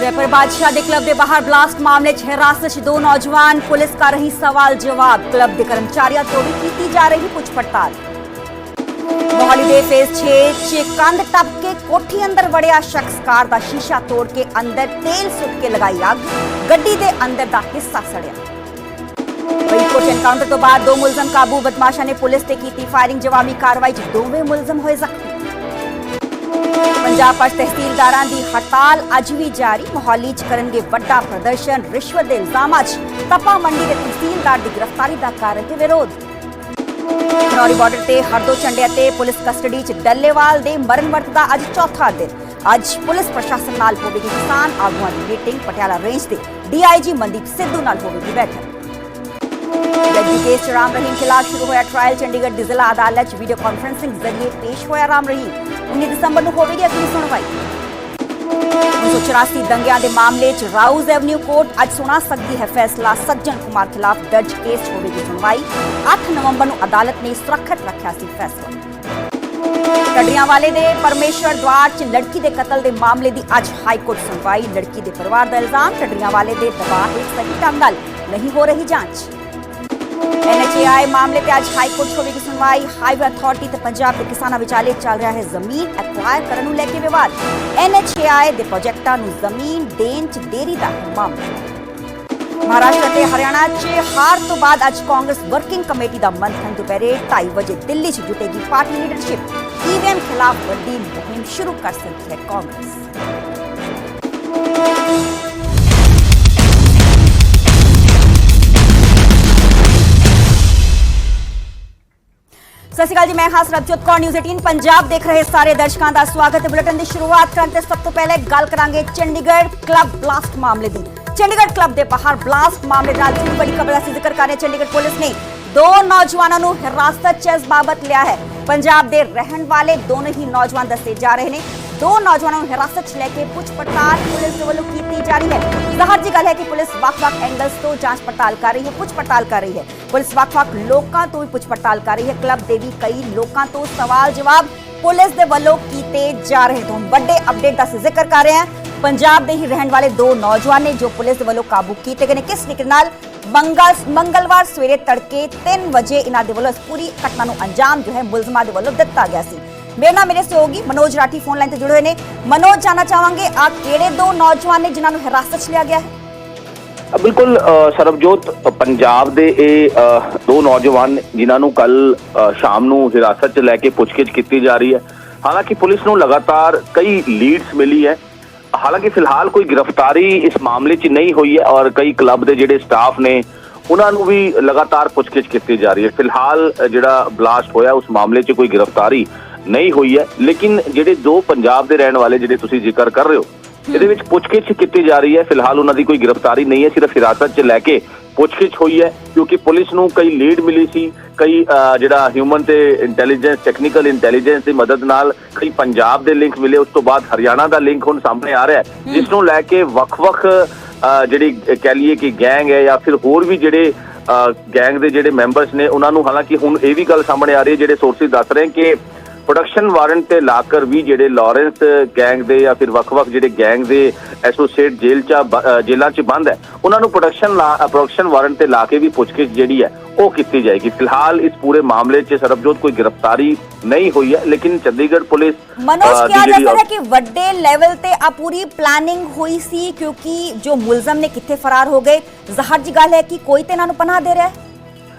Wrapper ਬਾਦਸ਼ਾਹ ਦੇ club ਦੇ ਬਾਹਰ ਬਲਾਸਟ ਮਾਮਲੇ 'ਚ ਹਿਰਾਸਤ 'ਚ ਦੋ ਨੌਜਵਾਨ ਪੁਲਿਸ ਕਰ ਰਹੀ ਸਵਾਲ ਜਵਾਬ ਕਲੱਬ ਦੇ ਕਰਮਚਾਰੀਆਂ ਤੋਂ ਵੀ ਕੀਤੀ ਜਾ ਰਹੀ ਪੁੱਛ ਪੜਤਾਲ ਮੋਹਾਲੀ ਦੇ ਫੇਸ 6 'ਚ ਕੰਧ ਟੱਪ ਕੇ ਕੋਠੀ ਅੰਦਰ ਵੜਿਆ ਸ਼ਖਸ ਕਾਰ ਦਾ ਸ਼ੀਸ਼ਾ ਤੋੜ ਕੇ ਅੰਦਰ ਤੇਲ ਸੁੱਟ ਕੇ ਲਗਾਈ ਅੱਗ ਗੱਡੀ ਦੇ ਅੰਦਰ ਦਾ ਹਿੱਸਾ ਸੜਿਆ ਫਰੀਦਕੋਟ ਐਨਕਾਊਂਟਰ ਤੋਂ ਬਾਅਦ ਦੋ ਮੁਲਜ਼ਮ ਕਾਬੂ ਬਦਮਾਸ਼ਾਂ ਨੇ ਪੁਲਿਸ ਤੇ ਕੀਤੀ ਫਾਇਰਿੰਗ ਜਵਾਬੀ ਕਾਰਵਾਈ 'ਚ ਦੋਵੇਂ ਮੁਲਜ਼ਮ ਹੋਏ ਜ਼ਖਮੀ ਪੰਜਾਬ ਪੱਛ ਤਹਿਸੀਲਦਾਰਾਂ ਦੀ ਹੜਤਾਲ ਅੱਜ ਵੀ ਜਾਰੀ। ਮੋਹਾਲੀ 'ਚ ਕਰਨਗੇ ਵੱਡਾ ਪ੍ਰਦਰਸ਼ਨ, ਰਿਸ਼ਵਤ ਦੇ ਇਲਜ਼ਾਮਾਂ 'ਚ ਤਪਾ ਮੰਡੀ ਦੇ ਤਹਿਸੀਲਦਾਰ ਦੀ ਗ੍ਰਿਫਤਾਰੀ ਦਾ ਕਰ ਰਹੇ ਵਿਰੋਧ। ਖਨੌਰੀ ਬਾਰਡਰ ਤੇ ਹਰਦੋ ਚੰਡੇ ਅਤੇ ਪੁਲਿਸ ਕਸਟਡੀ 'ਚ ਡੱਲੇਵਾਲ ਦੇ ਮਰਨ ਵਰਤ ਦਾ ਅੱਜ ਚੌਥਾ ਦਿਨ। ਅੱਜ ਪੁਲਿਸ ਪ੍ਰਸ਼ਾਸਨ ਨਾਲ ਹੋਵੇਗੀ ਕਿਸਾਨ ਆਗੂਆਂ ਦੀ ਮੀਟਿੰਗ, ਪਟਿਆਲਾ ਰੇਂਜ ਤੇ ਡੀਆਈਜੀ ਮਨਦੀਪ ਸਿੱਧੂ ਨਾਲ ਹੋਵੇਗੀ ਬੈਠਕ। ਜੱਜੀ ਕੇਸ 'ਚ ਰਾਮ ਰਹੀਮ ਖਿਲਾਫ ਸ਼ੁਰੂ ਹੋਇਆ ਟ੍ਰਾਇਲ ਚੰਡੀਗੜ੍ਹ ਦੀ ਜ਼ਿਲ੍ਹਾ ਅਦਾਲਤ 'ਚ ਵੀਡੀਓ ਕਾਨਫਰੰਸਿੰਗ ਜ਼ਰੀਏ ਪੇਸ਼ ਹੋਇਆ ਰਾਮ ਰਹੀਮ 19 ਦਸੰਬਰ ਨੂੰ ਹੋਵੇਗੀ ਅਗਲੀ ਸੁਣਵਾਈ 1984 ਦੰਗਿਆਂ ਦੇ ਮਾਮਲੇ 'ਚ ਰਾਊਜ਼ ਐਵਨਿਊ ਕੋਰਟ ਅੱਜ ਸੁਣਾ ਸਕਦੀ ਹੈ ਫੈਸਲਾ ਸੱਜਣ ਕੁਮਾਰ ਖਿਲਾਫ ਦਰਜ ਕੇਸ ਹੋਵੇਗੀ ਸੁਣਵਾਈ 8 ਨਵੰਬਰ ਨੂੰ ਅਦਾਲਤ ਨੇ ਸੁਰੱਖਿਅਤ ਰੱਖਿਆ ਸੀ ਫੈਸਲਾ ਕੜੀਆਂ ਵਾਲੇ ਦੇ ਪਰਮੇਸ਼ਵਰ ਦਵਾਰ 'ਚ ਲੜਕੀ ਦੇ ਕਤਲ ਦੇ ਮਾਮਲੇ ਦੀ ਅੱਜ ਹਾਈ ਕੋਰਟ ਸੁਣਵਾਈ ਲੜਕੀ ਦੇ ਪਰਿਵਾਰ ਦਾ ਇਲਜ਼ਾਮ ਟੱਡੀਆਂ ਵਾਲੇ ਦੇ ਦਬਾਅ ਹੇਠ ਸਹੀ ਢੰਗ ਨਾਲ ਨਹੀਂ ਹੋ ਰਹੀ ਜਾਂਚ ਐਨਐਚਏਆਈ ਮਾਮਲੇ ਤੇ ਅੱਜ ਹਾਈ ਕੋਰਟ 'ਚ ਹੋਵੇਗੀ ਸੁਣਵਾਈ ਹਾਈਵੇ ਅਥਾਰਟੀ ਤੇ ਪੰਜਾਬ ਦੇ ਕਿਸਾਨਾਂ ਵਿਚਾਲੇ ਚੱਲ ਰਿਹਾ ਹੈ ਜ਼ਮੀਨ ਐਕਵਾਇਰ ਕਰਨ ਨੂੰ ਲੈ ਕੇ ਵਿਵਾਦ ਐਨਐਚਏਆਈ ਦੇ ਪ੍ਰੋਜੈਕਟਾਂ ਨੂੰ ਜ਼ਮੀਨ ਦੇਣ 'ਚ ਦੇਰੀ ਦਾ ਮਾਮਲਾ ਮਹਾਰਾਸ਼ਟਰ ਤੇ ਹਰਿਆਣਾ 'ਚ ਹਾਰ ਤੋਂ ਬਾਅਦ ਅੱਜ ਕਾਂਗਰਸ ਵਰਕਿੰਗ ਕਮੇਟੀ ਦਾ ਮੰਥਨ ਦੁਪਹਿਰੇ 2:30 ਵਜੇ ਦਿੱਲੀ 'ਚ ਜੁਟੇਗੀ ਪਾਰਟੀ ਲੀਡਰਸ਼ਿਪ ਈਵੀਐਮ ਖਿਲਾਫ ਵੱਡੀ ਮੁਹਿੰਮ ਸ਼ੁਰੂ ਕਰ ਸਕਦੀ ਹੈ ਕਾਂਗਰਸ ਸਤਿ ਸ਼੍ਰੀ ਅਕਾਲ ਜੀ, ਮੈਂ ਖਾਸ ਰਬਜੋਤ ਕੌਰ ਨਿਊਜ਼ 18 ਪੰਜਾਬ ਦੇਖ ਰਹੇ ਸਾਰੇ ਦਰਸ਼ਕਾਂ ਦਾ ਸਵਾਗਤ ਹੈ ਬੁਲੇਟਿਨ ਦੀ ਸ਼ੁਰੂਆਤ ਕਰਨ ਤੇ ਸਭ ਤੋਂ ਪਹਿਲੇ ਗੱਲ ਕਰਾਂਗੇ ਚੰਡੀਗੜ੍ਹ ਕਲੱਬ ਬਲਾਸਟ ਮਾਮਲੇ ਦੀ। ਚੰਡੀਗੜ੍ਹ ਕਲੱਬ ਦੇ ਬਾਹਰ ਬਲਾਸਟ ਮਾਮਲੇ ਨਾਲ ਜੁੜੀ ਵੱਡੀ ਖਬਰ ਦਾ ਅਸੀਂ ਜ਼ਿਕਰ ਕਰ ਰਹੇ ਚੰਡੀਗੜ੍ਹ ਪੁਲਿਸ ਨੇ ਦੋ ਨੌਜਵਾਨਾਂ ਨੂੰ ਹਿਰਾਸਤ 'ਚ ਇਸ ਬਾਬਤ ਲਿਆ ਹੈ। ਪੰਜਾਬ ਦੇ ਰਹਿਣ ਵਾਲੇ ਦੋਨੋਂ ਹੀ ਨੌਜਵਾਨ ਦੱਸੇ ਜਾ ਰਹੇ ਨੇ। ਦੋ ਨੌਜਵਾਨਾਂ ਨੂੰ ਹਿਰਾਸਤ 'ਚ ਲੈ ਕੇ ਪੁੱਛ ਪੜਤਾਲ ਪੁਲਿਸ ਦੇ ਵੱਲੋਂ ਕੀਤੀ ਜਾ ਰਹੀ ਹੈ ਜ਼ਾਹਰ ਜੀ ਗੱਲ ਹੈ ਕਿ ਪੁਲਿਸ ਵੱਖ-ਵੱਖ ਐਂਗਲਸ ਤੋਂ ਜਾਂਚ ਪੜਤਾਲ ਕਰ ਰਹੀ ਹੈ ਪੁੱਛ ਪੜਤਾਲ ਕਰ ਰਹੀ ਹੈ ਪੁਲਿਸ ਵੱਖ-ਵੱਖ ਲੋਕਾਂ ਤੋਂ ਵੀ ਪੁੱਛ ਪੜਤਾਲ ਕਰ ਰਹੀ ਹੈ ਕਲੱਬ ਦੇ ਵੀ ਕਈ ਲੋਕਾਂ ਤੋਂ ਸਵਾਲ ਜਵਾਬ ਪੁਲਿਸ ਦੇ ਵੱਲੋਂ ਕੀਤੇ ਜਾ ਰਹੇ ਤੋਂ ਵੱਡੇ ਅਪਡੇਟ ਦਾ ਅਸੀਂ ਜ਼ਿਕਰ ਕਰ ਰਹੇ ਹਾਂ ਪੰਜਾਬ ਦੇ ਹੀ ਰਹਿਣ ਵਾਲੇ ਦੋ ਨੌਜਵਾਨ ਨੇ ਜੋ ਪੁਲਿਸ ਦੇ ਵੱਲੋਂ ਕਾਬੂ ਕੀਤੇ ਗਏ ਨੇ ਕਿਸ ਤਰੀਕੇ ਨਾਲ ਮੰਗਲ ਮੰਗਲਵਾਰ ਸਵੇਰੇ ਤੜਕੇ 3 ਵਜੇ ਇਹਨਾਂ ਦੇ ਵੱਲੋਂ ਇਸ ਪੂਰੀ ਘਟਨਾ ਨੂੰ ਅੰਜਾਮ ਜੋ ਹੈ ਮੁਲਜ਼ਮਾਂ ਦੇ ਵੱਲੋਂ ਦਿੱਤਾ ਗਿਆ ਸੀ ਮੇਰੇ ਨਾਲ ਮੇਰੇ ਸਹਿਯੋਗੀ ਮਨੋਜ ਰਾਠੀ ਫੋਨ ਲਾਈਨ ਤੇ ਜੁੜੇ ਹੋਏ ਨੇ। ਮਨੋਜ, ਜਾਨਣਾ ਚਾਹਾਂਗੇ ਆ ਕਿਹੜੇ ਦੋ ਨੌਜਵਾਨ ਨੇ ਜਿਨ੍ਹਾਂ ਨੂੰ ਹਿਰਾਸਤ 'ਚ ਲਿਆ ਗਿਆ ਹੈ? ਬਿਲਕੁਲ ਸਰਬਜੋਤ ਪੰਜਾਬ ਦੇ ਇਹ ਦੋ ਨੌਜਵਾਨ ਜਿਨ੍ਹਾਂ ਨੂੰ ਕੱਲ ਸ਼ਾਮ ਨੂੰ ਹਿਰਾਸਤ 'ਚ ਲੈ ਕੇ ਪੁੱਛਗਿੱਛ ਕੀਤੀ ਜਾ ਰਹੀ ਹੈ। ਹਾਲਾਂਕਿ ਪੁਲਿਸ ਨੂੰ ਲਗਾਤਾਰ ਕਈ ਲੀਡਸ ਮਿਲੀ ਹੈ। ਹਾਲਾਂਕਿ ਫਿਲਹਾਲ ਕੋਈ ਗ੍ਰਿਫਤਾਰੀ ਇਸ ਮਾਮਲੇ 'ਚ ਨਹੀਂ ਹੋਈ ਹੈ ਔਰ ਕਈ ਕਲੱਬ ਦੇ ਜਿਹੜੇ ਸਟਾਫ ਨੇ, ਉਹਨਾਂ ਨੂੰ ਵੀ ਲਗਾਤਾਰ ਪੁੱਛਗਿੱਛ ਕੀਤੀ ਜਾ ਰਹੀ ਹੈ। ਫਿਲਹਾਲ ਜਿਹੜਾ ਬਲਾਸਟ ਹੋਇਆ ਉਸ ਮਾਮਲੇ 'ਚ ਕੋਈ ਗ੍ਰਿਫਤਾਰੀ ਨਹੀਂ ਹੋਈ ਹੈ ਲੇਕਿਨ ਜਿਹੜੇ ਦੋ ਪੰਜਾਬ ਦੇ ਰਹਿਣ ਵਾਲੇ ਜਿਹੜੇ ਤੁਸੀਂ ਜ਼ਿਕਰ ਕਰ ਰਹੇ ਹੋ ਇਹਦੇ ਵਿੱਚ ਪੁੱਛਗਿੱਛ ਕੀਤੀ ਜਾ ਰਹੀ ਹੈ। ਫਿਲਹਾਲ ਉਹਨਾਂ ਦੀ ਕੋਈ ਗ੍ਰਿਫਤਾਰੀ ਨਹੀਂ ਹੈ ਸਿਰਫ ਹਿਰਾਸਤ 'ਚ ਲੈ ਕੇ ਪੁੱਛਗਿੱਛ ਹੋਈ ਹੈ ਕਿਉਂਕਿ ਪੁਲਿਸ ਨੂੰ ਕਈ ਲੀਡ ਮਿਲੀ ਸੀ ਕਈ ਜਿਹੜਾ ਹਿਊਮਨ ਤੇ ਇੰਟੈਲੀਜੈਂਸ ਟੈਕਨੀਕਲ ਇੰਟੈਲੀਜੈਂਸ ਦੀ ਮਦਦ ਨਾਲ ਕਈ ਪੰਜਾਬ ਦੇ ਲਿੰਕ ਮਿਲੇ ਉਸ ਤੋਂ ਬਾਅਦ ਹਰਿਆਣਾ ਦਾ ਲਿੰਕ ਹੁਣ ਸਾਹਮਣੇ ਆ ਰਿਹਾ ਹੈ ਜਿਸ ਨੂੰ ਲੈ ਕੇ ਵੱਖ-ਵੱਖ ਜਿਹੜੀ ਕਹਿ ਲਈਏ ਕਿ ਗੈਂਗ ਹੈ ਜਾਂ ਫਿਰ ਹੋਰ ਵੀ ਜਿਹੜੇ ਗੈਂਗ ਦੇ ਜਿਹੜੇ ਮੈਂਬਰਸ ਨੇ ਉਹਨਾਂ ਨੂੰ ਹਾਲਾਂਕਿ ਹੁਣ ਇਹ ਵੀ ਗੱਲ ਸਾਹਮਣੇ ਆ ਰਹੀ ਹੈ ਜਿਹੜੇ ਸੋਰਸਿਸ ਦੱਸ ਰਹੇ ਕਿ ਪ੍ਰੋਡਕਸ਼ਨ ਵਾਰੰਟ ਤੇ ਲਾਕਰ ਵੀ ਜਿਹੜੇ ਲਾਰੈਂਸ ਗੈਂਗ ਦੇ ਜਾਂ ਫਿਰ ਵੱਖ-ਵੱਖ ਜਿਹੜੇ ਗੈਂਗ ਦੇ ਐਸੋਸੀਏਟ ਜੇਲ੍ਹ ਚ ਜੇਲ੍ਹਾਂ ਚ ਬੰਦ ਹੈ ਉਹਨਾਂ ਨੂੰ ਪ੍ਰੋਡਕਸ਼ਨ ਪ੍ਰੋਡਕਸ਼ਨ ਵਾਰੰਟ ਤੇ ਲਾ ਕੇ ਵੀ ਪੁੱਛਗਿੱਛ ਜਿਹੜੀ ਹੈ ਉਹ ਕੀਤੀ ਜਾਏਗੀ। ਫਿਲਹਾਲ ਇਸ ਪੂਰੇ ਮਾਮਲੇ 'ਚ ਸਰਬਜੋਤ ਕੋਈ ਗ੍ਰਿਫਤਾਰੀ ਨਹੀਂ ਹੋਈ ਹੈ ਲੇਕਿਨ ਚੰਡੀਗੜ੍ਹ ਪੁਲਿਸ ਮਨੋਜ ਕਿਹਾ ਜਾ ਜਿਹੜੀ ਸਕਦਾ ਹੈ ਕਿ ਵੱਡੇ ਲੈਵਲ ਤੇ ਆ ਪੂਰੀ ਪਲਾਨਿੰਗ ਹੋਈ ਸੀ ਕਿਉਂਕਿ ਜੋ ਮੁਲਜ਼ਮ ਨੇ ਕਿੱਥੇ ਫਰਾਰ ਹੋ ਗਏ ਜ਼ਾਹਰ ਜੀ ਗੱਲ ਹੈ ਕਿ ਕੋਈ ਤੇ ਇਹਨਾਂ ਨੂੰ ਪਨਾਹ ਦੇ ਰਿਹਾ ਹੈ।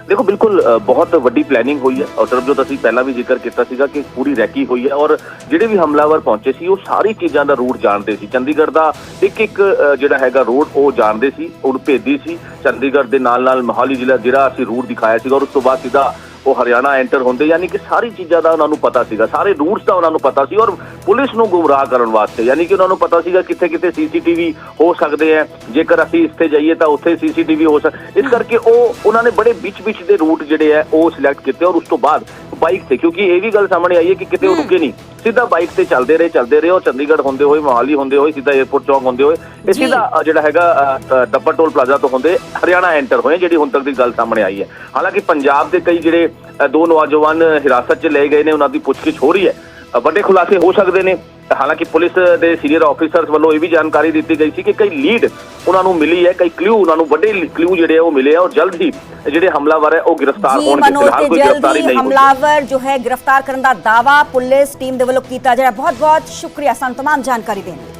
ਦੇਖੋ, ਬਿਲਕੁਲ ਬਹੁਤ ਵੱਡੀ ਪਲੈਨਿੰਗ ਹੋਈ ਹੈ। ਔਰ ਸਰਬਜੋਤ, ਅਸੀਂ ਪਹਿਲਾਂ ਵੀ ਜ਼ਿਕਰ ਕੀਤਾ ਸੀਗਾ ਕਿ ਪੂਰੀ ਰੈਕੀ ਹੋਈ ਹੈ ਔਰ ਜਿਹੜੇ ਵੀ ਹਮਲਾਵਰ ਪਹੁੰਚੇ ਸੀ, ਉਹ ਸਾਰੀ ਚੀਜ਼ਾਂ ਦਾ ਰੂਟ ਜਾਣਦੇ ਸੀ। ਚੰਡੀਗੜ੍ਹ ਦਾ ਇੱਕ ਇੱਕ ਜਿਹੜਾ ਹੈਗਾ ਰੋਡ ਉਹ ਜਾਣਦੇ ਸੀ ਉਹ ਭੇਦੀ ਸੀ। ਚੰਡੀਗੜ੍ਹ ਦੇ ਨਾਲ ਨਾਲ ਮੋਹਾਲੀ ਜ਼ਿਲ੍ਹਾ, ਜਿਹੜਾ ਅਸੀਂ ਰੂਟ ਦਿਖਾਇਆ ਸੀਗਾ, ਔਰ ਉਸ ਤੋਂ ਬਾਅਦ ਸਿੱਧਾ ਉਹ ਹਰਿਆਣਾ ਐਂਟਰ ਹੁੰਦੇ ਯਾਨੀ ਕਿ ਸਾਰੀ ਚੀਜ਼ਾਂ ਦਾ ਉਹਨਾਂ ਨੂੰ ਪਤਾ ਸੀਗਾ। ਸਾਰੇ ਰੂਟਸ ਦਾ ਉਹਨਾਂ ਨੂੰ ਪਤਾ ਸੀ ਔਰ ਪੁਲਿਸ ਨੂੰ ਗੁੰਮਰਾਹ ਕਰਨ ਵਾਸਤੇ। ਯਾਨੀ ਕਿ ਉਹਨਾਂ ਨੂੰ ਪਤਾ ਸੀਗਾ ਕਿੱਥੇ ਕਿੱਥੇ ਸੀਸੀਟੀਵੀ ਹੋ ਸਕਦੇ ਆ ਜੇਕਰ ਅਸੀਂ ਇੱਥੇ ਜਾਈਏ ਤਾਂ ਉੱਥੇ ਸੀਸੀਟੀਵੀ ਹੋ ਸਕ ਇਸ ਕਰਕੇ ਉਹ ਉਹਨਾਂ ਨੇ ਬੜੇ ਵਿੱਚ ਵਿੱਚ ਦੇ ਰੂਟ ਜਿਹੜੇ ਆ ਉਹ ਸਿਲੈਕਟ ਕੀਤੇ ਔਰ ਉਸ ਤੋਂ ਬਾਅਦ ਬਾਈਕ ਤੇ ਕਿਉਂਕਿ ਇਹ ਵੀ ਗੱਲ ਸਾਹਮਣੇ ਆਈ ਹੈ ਕਿ ਕਿਤੇ ਉਹ ਰੁਕੇ ਨਹੀਂ। ਸਿੱਧਾ ਬਾਈਕ ਤੇ ਚੱਲਦੇ ਰਹੇ ਚੱਲਦੇ ਰਹੇ ਔਰ ਚੰਡੀਗੜ੍ਹ ਹੁੰਦੇ ਹੋਏ ਮੋਹਾਲੀ ਹੁੰਦੇ ਹੋਏ ਸਿੱਧਾ 에어ਪੋਰਟ ਚੌਂਕ ਹੁੰਦੇ ਹੋਏ ਇਹ। ਸਿੱਧਾ ਜਿਹੜਾ ਹੈਗਾ ਡੱਬਰ ਟੋਲ ਪਲਾਜ਼ਾ ਤੋਂ ਹੁੰਦੇ ਹਰਿਆਣਾ ਐਂਟਰ ਹੋਏ ਜਿਹੜੀ ਹੁਣ ਤੱਕ ਦੀ ਗੱਲ ਸਾਹਮਣੇ ਆਈ ਹੈ। ਹਾਲਾਂਕਿ ਪੰਜਾਬ ਦੇ ਕਈ ਜਿਹੜੇ ਦੋ ਨੌਜਵਾਨ ਹਿਰਾਸਤ 'ਚ ਲਏ ਗਏ ਨੇ ਉਹਨਾਂ ਦੀ ਪੁੱਛਗਿੱਛ ਹੋ ਰਹੀ ਹੈ ਅ, ਵੱਡੇ ਖੁਲਾਸੇ ਹੋ ਸਕਦੇ ਨੇ ਹਾਲਾਂਕਿ ਪੁਲਿਸ ਦੇ ਸੀਨੀਅਰ ਆਫੀਸਰਸ ਵੱਲੋਂ ਇਹ ਵੀ ਜਾਣਕਾਰੀ ਦਿੱਤੀ ਗਈ ਸੀ ਕਿ ਕਈ ਲੀਡ ਉਹਨਾਂ ਨੂੰ ਮਿਲੀ ਹੈ ਕਈ ਕਲੂ ਉਹਨਾਂ ਨੂੰ ਵੱਡੇ ਕਲੂ ਜਿਹੜੇ ਆ ਉਹ ਮਿਲੇ ਆ ਔਰ ਜਲਦ ਹੀ ਜਿਹੜੇ ਹਮਲਾਵਰ ਹੈ ਉਹ ਗ੍ਰਿਫਤਾਰ ਜੀ ਹੋਣਗੇ ਮਨੋਜ ਫਿਲਹਾਲ ਤੇ ਕੋਈ ਗ੍ਰਿਫਤਾਰੀ ਜਲਦੀ ਨਹੀਂ ਹੋਈ ਹਮਲਾਵਰ ਜੋ ਹੈ ਗ੍ਰਿਫਤਾਰ ਕਰਨ ਦਾ ਦਾਵਾ ਪੁਲਿਸ ਟੀਮ ਦੇ ਵੱਲੋਂ ਕੀਤਾ ਜਾ ਰਿਹਾ ਬਹੁਤ ਬਹੁਤ ਸ਼ੁਕਰੀਆ ਸਾਨੂੰ तमाम ਜਾਣਕਾਰੀ ਦੇਣ ਲਈ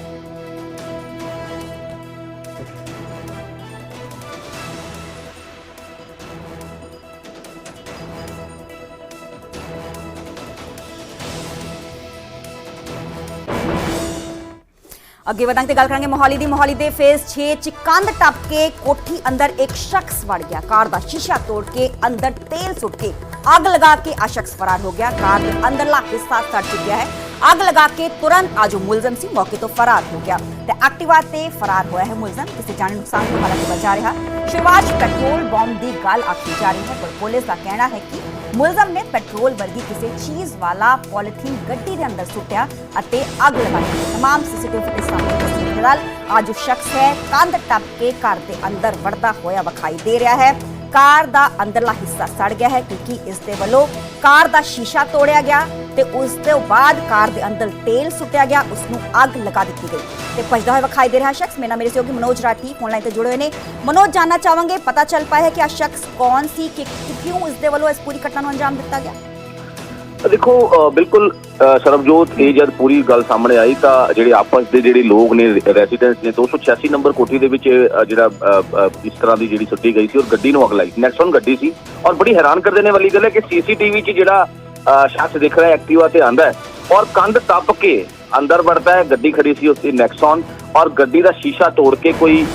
ਅੱਗੇ ਵਧਾਂਗੇ ਤੇ ਗੱਲ ਕਰਾਂਗੇ ਮੋਹਾਲੀ ਦੀ। ਮੋਹਾਲੀ ਦੇ ਫੇਸ 6 ਚ ਕੰਧ ਟੱਪ ਕੇ ਕੋਠੀ ਅੰਦਰ ਇੱਕ ਸ਼ਖਸ ਵੜ ਗਿਆ। ਕਾਰ ਦਾ ਸ਼ੀਸ਼ਾ ਤੋੜ ਕੇ ਅੰਦਰ ਤੇਲ ਸੁੱਟ ਕੇ ਅੱਗ ਲਗਾ ਕੇ ਆ ਸ਼ਖਸ ਫਰਾਰ ਹੋ ਗਿਆ। ਕਾਰ ਦੇ ਅੰਦਰਲਾ ਹਿੱਸਾ ਸੜ ਚੁੱਕਿਆ ਹੈ। ਅੱਗ ਲਗਾ ਕੇ ਤੁਰੰਤ ਆ ਜੋ ਮੁਲਜ਼ਮ ਸੀ, ਮੌਕੇ ਤੋਂ ਫਰਾਰ ਹੋ ਗਿਆ। ਤੇ ਐਕਟਿਵਾ ਤੇ ਫਰਾਰ ਹੋਇਆ ਹੈ ਮੁਲਜ਼ਮ। ਕਿਸੇ ਜਾਨੀ ਨੁਕਸਾਨ ਤੋਂ ਹਾਲਾਂਕਿ ਬਚਾ ਰਿਹਾ। ਸ਼ੁਰੂਆਤ ਪੈਟਰੋਲ ਬੰਬ ਦੀ ਗੱਲ ਆਖੀ ਜਾ ਰਹੀ ਹੈ, ਪਰ ਪੁਲਿਸ ਦਾ ਕਹਿਣਾ ਹੈ ਕਿ ਮੁਲਜ਼ਮ ਨੇ ਪੈਟਰੋਲ ਵਰਗੀ ਕਿਸੇ ਚੀਜ਼ ਵਾਲਾ ਪੋਲੀਥੀਨ ਗੱਡੀ ਦੇ ਅੰਦਰ ਸੁੱਟਿਆ ਅਤੇ ਅੱਗ ਲਗਾਈ तमाम ਸੀਸੀਟੀਵੀ ਫੁਟੇਜ ਸਾਹਮਣੇ ਤਸਵੀਰ ਦੇ ਨਾਲ ਅੱਜ ਜੋ ਸ਼ਖਸ ਹੈ ਕੰਧ ਟੱਪ ਕੇ ਘਰ ਦੇ ਅੰਦਰ ਵੜਦਾ ਹੋਇਆ ਵਿਖਾਈ ਦੇ ਰਿਹਾ ਹੈ ਕਾਰ ਦਾ ਅੰਦਰਲਾ ਹਿੱਸਾ ਸੜ ਗਿਆ ਹੈ ਕਿਉਂਕਿ ਇਸ ਦੇ ਵੱਲੋਂ ਕਾਰ ਦਾ ਸ਼ੀਸ਼ਾ ਤੋੜਿਆ ਗਿਆ ਤੇ ਉਸ ਤੋਂ ਬਾਅਦ ਕਾਰ ਦੇ ਅੰਦਰ ਤੇਲ ਸੁੱਟਿਆ ਗਿਆ, ਉਸ ਨੂੰ ਅੱਗ ਲਗਾ ਦਿੱਤੀ ਗਈ। ਤੇ ਭਜਦਾ ਹੋਇਆ ਵਿਖਾਈ ਦੇ ਰਿਹਾ ਸ਼ਖਸ, ਮੇਰਾ ਮੇਰੇ ਸਹਿਯੋਗੀ ਮਨੋਜ ਰਾਠੀ ਫੋਨ ਤੇ ਜੁੜੇ ਹੋਏ ਨੇ। ਮਨੋਜ, ਜਾਨਣਾ ਚਾਹਾਂਗੇ, ਪਤਾ ਚੱਲ ਪਾਇਆ ਹੈ ਕਿ ਆ ਸ਼ਖਸ ਕੌਣ ਸੀ, ਕਿ ਕਿਉਂ ਇਸ ਦੇ ਵੱਲੋਂ ਇਸ ਪੂਰੀ ਘਟਨਾ ਨੂੰ ਅੰਜਾਮ ਦਿੱਤਾ ਗਿਆ? ਦੇਖੋ ਬਿਲਕੁਲ ਸਰਬਜੋਤ ਇਹ ਜਦ ਪੂਰੀ ਗੱਲ ਸਾਹਮਣੇ ਆਈ ਤਾਂ ਜਿਹੜੇ ਆਪਸ ਦੇ ਜਿਹੜੇ ਲੋਕ ਨੇ ਰੈਜ਼ੀਡੈਂਟਸ ਨੇ 286 ਨੰਬਰ ਕੋਠੀ ਦੇ ਵਿੱਚ ਜਿਹੜਾ ਇਸ ਤਰ੍ਹਾਂ ਦੀ ਜਿਹੜੀ ਸੁੱਟੀ ਗਈ ਸੀ ਔਰ ਗੱਡੀ ਨੂੰ ਅੱਗ ਲਾਈ ਨੈਕਸਨ ਗੱਡੀ ਸੀ ਔਰ ਬੜੀ ਹੈਰਾਨ ਕਰ ਦੇਣੇ ਵਾਲੀ ਗੱਲ ਹੈ ਕਿ ਸੀਸੀਟੀਵੀ 'ਚ ਜਿਹੜਾ ਸ਼ਖਸ ਦਿਖ ਰਿਹਾ ਐਕਟਿਵਾ ਤੇ ਆਂਦਾ ਹੈ ਔਰ ਕੰਧ ਟੱਪ ਕੇ ਅੰਦਰ ਵੜਦਾ ਹੈ ਗੱਡੀ ਖੜੀ ਸੀ ਉਸਦੀ ਨੈਕਸਨ ਔਰ ਗੱਡੀ ਦਾ ਸ਼ੀਸ਼ਾ ਤੋੜ ਕੇ ਕੋਈ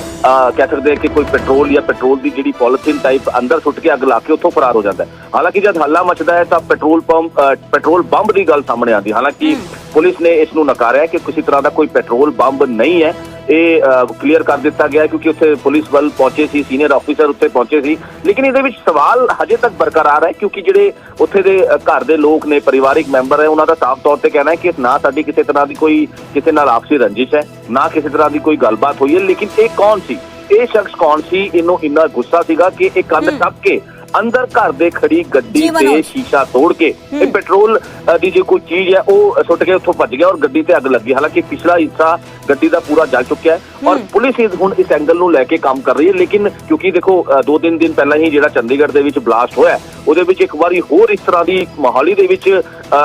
ਕਹਿ ਸਕਦੇ ਕਿ ਕੋਈ ਪੈਟਰੋਲ ਜਾਂ ਪੈਟਰੋਲ ਦੀ ਜਿਹੜੀ ਪੋਲੀਥੀਨ ਟਾਈਪ ਅੰਦਰ ਸੁੱਟ ਕੇ ਅੱਗ ਲਾ ਕੇ ਉੱਥੋਂ ਫਰਾਰ ਹੋ ਜਾਂਦਾ ਹਾਲਾਂਕਿ ਜਦ ਹੱਲਾ ਮਚਦਾ ਹੈ ਤਾਂ ਪੈਟਰੋਲ ਪੰਪ ਪੈਟਰੋਲ ਬੰਬ ਦੀ ਗੱਲ ਸਾਹਮਣੇ ਆਉਂਦੀ। ਹਾਲਾਂਕਿ ਪੁਲਿਸ ਨੇ ਇਸ ਨੂੰ ਨਕਾਰਿਆ ਕਿ ਕਿਸੇ ਤਰ੍ਹਾਂ ਦਾ ਕੋਈ ਪੈਟਰੋਲ ਬੰਬ ਨਹੀਂ ਹੈ। ਇਹ ਕਲੀਅਰ ਕਰ ਦਿੱਤਾ ਗਿਆ ਕਿਉਂਕਿ ਉੱਥੇ ਪੁਲਿਸ ਵੱਲ ਪਹੁੰਚੇ ਸੀ ਸੀਨੀਅਰ ਆਫੀਸਰ ਉੱਥੇ ਪਹੁੰਚੇ ਸੀ। ਲੇਕਿਨ ਇਹਦੇ ਵਿੱਚ ਸਵਾਲ ਹਜੇ ਤੱਕ ਬਰਕਰਾਰ ਹੈ ਕਿਉਂਕਿ ਜਿਹੜੇ ਉੱਥੇ ਦੇ ਘਰ ਦੇ ਲੋਕ ਨੇ ਪਰਿਵਾਰਿਕ ਮੈਂਬਰ ਹੈ ਉਹਨਾਂ ਦਾ ਸਾਫ਼ ਤੌਰ ਤੇ ਕਹਿਣਾ ਹੈ ਕਿ ਨਾ ਸਾਡੀ ਕਿਸੇ ਤਰ੍ਹਾਂ ਦੀ ਕੋਈ ਕਿਸੇ ਨਾਲ ਆਪਸੀ ਰੰਜਿਸ਼ ਹੈ ਨਾ ਕਿਸੇ ਤਰ੍ਹਾਂ ਦੀ ਕੋਈ ਗੱਲਬਾਤ ਹੋਈ ਹੈ। ਲੇਕਿਨ ਇਹ ਕੌਣ ਸੀ? ਇਹ ਸ਼ਖਸ ਕੌਣ ਸੀ? ਇਹਨੂੰ ਇੰਨਾ ਗੁੱਸਾ ਸੀਗਾ ਕਿ ਇਹ ਹੂੰ। ਟੱਪ ਕੇ ਅੰਦਰ ਘਰ ਦੇ ਖੜੀ ਗੱਡੀ ਤੇ। ਸ਼ੀਸ਼ਾ ਤੋੜ ਕੇ ਇਹ। ਪੈਟਰੋਲ ਦੀ ਜੇ ਕੋਈ ਚੀਜ਼ ਹੈ ਉਹ ਸੁੱਟ ਕੇ ਉੱਥੋਂ ਭੱਜ ਗਿਆ ਔਰ ਗੱਡੀ ਤੇ ਅੱਗ ਲੱਗੀ ਹਾਲਾਂਕਿ ਪਿਛਲਾ ਹਿੱਸਾ ਗੱਡੀ ਦਾ ਪੂਰਾ ਜਲ ਚੁੱਕਿਆ ਹੈ ਔਰ। ਪੁਲਿਸ ਇਸ ਹੁਣ ਇਸ ਐਂਗਲ ਨੂੰ ਲੈ ਕੇ ਕੰਮ ਕਰ ਰਹੀ ਹੈ ਲੇਕਿਨ ਕਿਉਂਕਿ ਦੇਖੋ ਅ, ਦੋ ਤਿੰਨ ਦਿਨ ਪਹਿਲਾਂ ਹੀ ਜਿਹੜਾ ਚੰਡੀਗੜ੍ਹ ਦੇ ਵਿੱਚ ਬਲਾਸਟ ਹੋਇਆ ਉਹਦੇ ਵਿੱਚ ਇੱਕ ਵਾਰੀ ਹੋਰ ਇਸ ਤਰ੍ਹਾਂ ਦੀ ਮੋਹਾਲੀ ਦੇ ਵਿੱਚ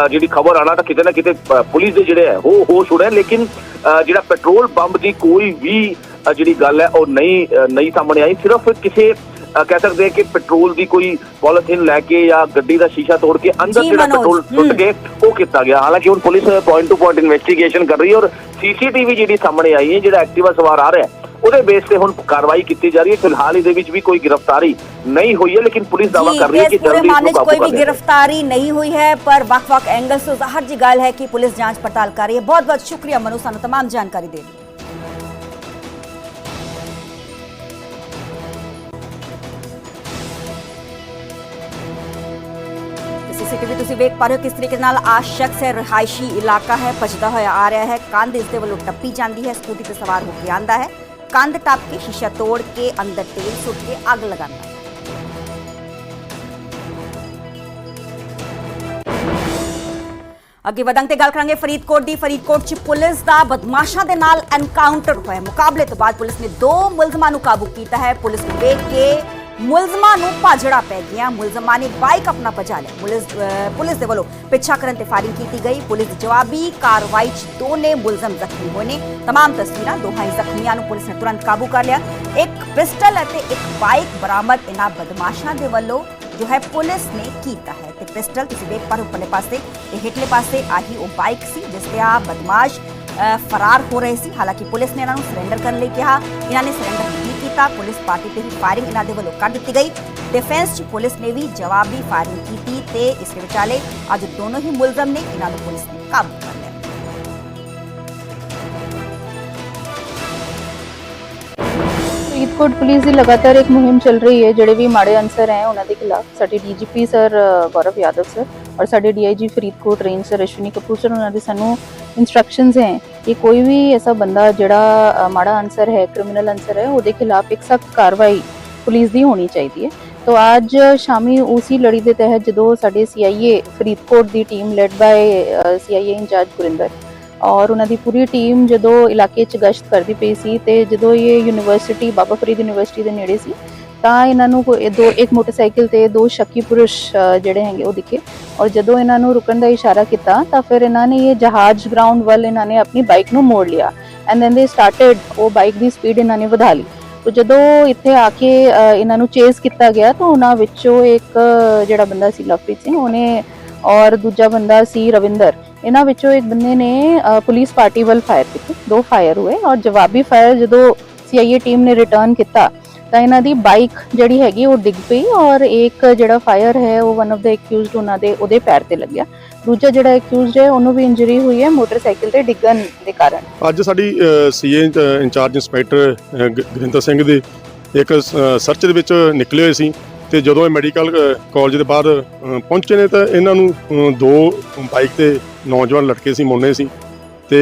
ਜਿਹੜੀ ਖਬਰ ਆਣਾ ਤਾਂ ਕਿਤੇ ਨਾ ਕਿਤੇ ਪੁਲਿਸ ਦੇ ਜਿਹੜੇ ਹੈ ਉਹ ਹੋਸ਼ ਉੜਿਆ ਲੇਕਿਨ ਜਿਹੜਾ ਪੈਟਰੋਲ ਬੰਬ ਦੀ ਕੋਈ ਵੀ ਜਿਹੜੀ ਗੱਲ ਹੈ ਉਹ ਨਹੀਂ ਨਹੀਂ ਸਾਹਮਣੇ ਆਈ ਸਿਰਫ ਕਿਸੇ ਕਹਿ ਸਕਦੇ ਹਾਂ ਕਿ ਪੈਟਰੋਲ ਦੀ ਕੋਈ ਪੋਲੀਥੀਨ ਲੈ ਕੇ ਜਾਂ ਗੱਡੀ ਦਾ ਸ਼ੀਸ਼ਾ ਤੋੜ ਕੇ ਅੰਦਰ ਜੀ ਜਿਹੜਾ ਮਨੋਜ, ਪੈਟਰੋਲ ਸੁੱਟ ਹੂੰ। ਕੇ ਉਹ ਕੀਤਾ ਗਿਆ ਹਾਲਾਂਕਿ ਹੁਣ police point to point investigation ਕਰ ਰਹੀ ਹੈ ਔਰ ਸੀਸੀਟੀਵੀ ਜਿਹੜੀ ਸਾਹਮਣੇ ਆਈ ਹੈ ਜਿਹੜਾ ਐਕਟਿਵਾ ਸਵਾਰ ਆ ਰਿਹਾ ਹੈ ਉਹਦੇ ਬੇਸ ਤੇ ਹੁਣ ਕਾਰਵਾਈ ਕੀਤੀ ਜਾ ਰਹੀ ਹੈ ਫਿਲਹਾਲ ਇਹਦੇ ਵਿੱਚ ਵੀ ਕੋਈ ਗ੍ਰਿਫਤਾਰੀ ਨਹੀਂ ਹੋਈ ਹੈ ਲੇਕਿਨ ਪੁਲਿਸ ਦਾਅਵਾ ਜੀ ਕਰ ਰਹੀ ਹੈ ਕਿ ਇਸ ਪੂਰੇ ਜਲਦੀ ਮਾਮਲੇ ਇਸ 'ਚ ਨੂੰ ਕੋਈ ਕਾਬੂ ਵੀ ਕਰ ਲਿਆ गिरफ्तारी नहीं हुई है पर वक्त वक्त एंगल से जाहिर जी गल है कि पुलिस जांच पड़ताल कर रही है बहुत बहुत शुक्रिया मनु सानू भी वेख पा रहे हो किस तरीके आ शख्स है, रिहायशी इलाका है भजता हुआ आ रहा है। कंध इसके वालों टप्पी जाती है, स्कूटी से सवार होकर आता है। कंध टप के शीशा तोड़ के अंदर तेल सुट के अग लगा अगे वे गल करा फरीदकोट की फरीदकोट पुलिस का बदमाशा के नाल एनकाउंटर हो मुकाबले तो बाद पुलिस ने दो मुलजमान काबू किया है। पुलिस देख के ਮੁਲਜ਼ਮਾਂ ਨੂੰ ਭਾਜੜਾ ਪੈ ਗਿਆ ਮੁਲਜ਼ਮਾਂ ਨੇ ਬਾਈਕ ਆਪਣਾ ਭਜਾ ਲਿਆ ਪੁਲਿਸ ਅਹ, ਪੁਲਿਸ ਦੇ ਵੱਲੋਂ ਪਿੱਛਾ ਕਰਨ ਤੇ ਫਾਇਰਿੰਗ ਕੀਤੀ ਗਈ ਪੁਲਿਸ ਦੀ ਜਵਾਬੀ ਕਾਰਵਾਈ 'ਚ ਦੋਨੇ ਮੁਲਜ਼ਮ ਜ਼ਖਮੀ ਹੋਏ ਨੇ तमाम ਤਸਵੀਰਾਂ ਦੋਹਾਂ ਹੀ ਜ਼ਖਮੀਆਂ ਨੂੰ ਪੁਲਿਸ ਨੇ ਤੁਰੰਤ ਕਾਬੂ ਕਰ ਲਿਆ ਇੱਕ ਪਿਸਟਲ ਅਤੇ ਇੱਕ ਬਾਈਕ ਬਰਾਮਦ ਇਹਨਾਂ ਬਦਮਾਸ਼ਾਂ ਦੇ ਵੱਲੋਂ ਜੋ ਹੈ ਪੁਲਿਸ ਨੇ ਕੀਤਾ ਹੈ ਤੇ ਪਿਸਟਲ ਤੁਸੀਂ ਵੇਖ ਪਾ ਰਹੇ ਹੋ ਉੱਪਰਲੇ ਪਾਸੇ ਤੇ ਹੇਠਲੇ ਪਾਸੇ ਆਹੀ ਉਹ ਬਾਈਕ ਸੀ ਜਿਸ ਤੇ ਆ ਬਦਮਾਸ਼ ਅ, ਫਰਾਰ ਹੋ ਰਹੇ ਸੀ ਹਾਲਾਂਕਿ ਪੁਲਿਸ ਨੇ ਇਹਨਾਂ ਨੂੰ ਸਰੈਂਡਰ ਕਰਨ ਲਈ ਕਿਹਾ ਇਹਨਾਂ ਨੇ ਸਰੈਂਡਰ ਨਹੀਂ ਕੀਤਾ, ਪੁਲਿਸ ਪਾਰਟੀ ਤੇ ਹੀ ਫਾਇਰਿੰਗ ਇਹਨਾਂ ਦੇ ਵੱਲੋਂ ਕਰ ਦਿੱਤੀ ਗਈ। ਡਿਫੈਂਸ 'ਚ ਪੁਲਿਸ ਨੇ ਵੀ ਜਵਾਬੀ ਫਾਇਰਿੰਗ ਕੀਤੀ ਤੇ ਇਸ ਦੇ ਵਿਚਾਲੇ ਅੱਜ ਦੋਨੋਂ ਹੀ ਮੁਲਜ਼ਮ ਨੇ ਇਹਨਾਂ ਨੂੰ ਪੁਲਿਸ ਨੇ ਕਾਬੂ ਕਰ ਲਿਆ। ਫਰੀਦਕੋਟ ਪੁਲਿਸ ਦੀ ਲਗਾਤਾਰ ਇੱਕ ਮੁਹਿੰਮ ਚੱਲ ਰਹੀ ਹੈ, ਜਿਹੜੇ ਵੀ ਮਾੜੇ ਅਨਸਰ ਹੈ, ਉਹਨਾਂ ਦੇ ਖਿਲਾਫ। ਸਾਡੇ DGP sir Gaurav Yadav sir ਔਰ ਸਾਡੇ DIG Faridkot range sir Ashwani Kapoor sir, ਉਹਨਾਂ ਦੇ ਸਾਨੂੰ ਇਨਸਟਰਕਸ਼ਨਸ ਹੈ कि कोई भी ऐसा बंदा जोड़ा माड़ा आंसर है क्रिमिनल आंसर है वो खिलाफ एक सख्त कार्रवाई पुलिस की होनी चाहिए तो आज शामी उसी लड़ी के तहत जो साढ़े सी आई ए फरीदकोट की team led by C I A incharge Gurinder और उन्होंने पूरी टीम जो इलाके गश्त करती पी सी जो ये यूनिवर्सिटी बाबा फरीद यूनिवर्सिटी के नेे से ਤਾਂ ਇਹਨਾਂ ਨੂੰ ਕੋਈ ਦੋ, ਇੱਕ ਮੋਟਰਸਾਈਕਲ ਤੇ ਦੋ ਸ਼ੱਕੀ ਪੁਰਸ਼ ਜਿਹੜੇ ਹੈਗੇ ਉਹ ਦਿਖੇ। ਔਰ ਜਦੋਂ ਇਹਨਾਂ ਨੂੰ ਰੁਕਣ ਦਾ ਇਸ਼ਾਰਾ ਕੀਤਾ, ਤਾਂ ਫਿਰ ਇਹਨਾਂ ਨੇ ਇਹ ਜਹਾਜ਼ ਗਰਾਊਂਡ ਵੱਲ ਇਹਨਾਂ ਨੇ ਆਪਣੀ ਬਾਈਕ ਨੂੰ ਮੋੜ ਲਿਆ। ਐਂਡ ਦੈਨ ਦੇ ਸਟਾਰਟਡ ਉਹ ਬਾਈਕ ਦੀ ਸਪੀਡ ਇਹਨਾਂ ਨੇ ਵਧਾ ਲਈ। ਤੋ ਜਦੋਂ ਇੱਥੇ ਆ ਕੇ ਇਹਨਾਂ ਨੂੰ ਚੇਸ ਕੀਤਾ ਗਿਆ, ਤਾਂ ਉਹਨਾਂ ਵਿੱਚੋਂ ਇੱਕ, ਜਿਹੜਾ ਬੰਦਾ ਸੀ ਲਵਪ੍ਰੀਤ ਸਿੰਘ, ਉਹਨੇ ਔਰ ਦੂਜਾ ਬੰਦਾ ਸੀ ਰਵਿੰਦਰ। ਇਹਨਾਂ ਵਿੱਚੋਂ ਇੱਕ ਬੰਦੇ ਨੇ ਪੁਲਿਸ ਪਾਰਟੀ ਵੱਲ ਫਾਇਰ ਕੀਤੇ। ਦੋ ਫਾਇਰ ਹੋਏ ਔਰ ਜਵਾਬੀ ਫਾਇਰ ਜਦੋਂ ਸੀਆਈਏ ਟੀਮ ਨੇ ਰਿਟਰਨ ਕੀਤਾ ਤਾਂ ਇਹਨਾਂ ਦੀ ਬਾਈਕ ਜਿਹੜੀ ਹੈਗੀ ਉਹ ਡਿੱਗ ਪਈ ਔਰ ਇੱਕ ਜਿਹੜਾ ਫਾਇਰ ਹੈ ਉਹ ਵਨ ਆਫ ਦਾ ਐਕਿਊਜ਼ਡ ਉਹਨਾਂ ਦੇ ਉਹਦੇ ਪੈਰ ਤੇ ਲੱਗਿਆ। ਦੂਜਾ ਜਿਹੜਾ ਐਕਿਊਜ਼ਡ ਹੈ ਉਹਨੂੰ ਵੀ ਇੰਜਰੀ ਹੋਈ ਹੈ ਮੋਟਰਸਾਈਕਲ ਤੇ ਡਿੱਗਣ ਦੇ ਕਾਰਨ। ਅੱਜ ਸਾਡੀ ਸੀਏ ਇੰਚਾਰਜ ਇੰਸਪੈਕਟਰ ਅ, ਸਿੰਘ ਦੇ ਇੱਕ ਸਰਚ ਦੇ ਵਿੱਚ ਨਿਕਲੇ ਹੋਏ ਸੀ ਤੇ ਜਦੋਂ ਇਹ ਮੈਡੀਕਲ ਕਾਲਜ ਦੇ ਬਾਹਰ ਪਹੁੰਚੇ ਨੇ ਤਾਂ ਇਹਨਾਂ ਨੂੰ ਦੋ ਬਾਈਕ ਤੇ ਨੌਜਵਾਨ ਲਟਕੇ ਸੀ ਮੁੰਨੇ ਸੀ ਤੇ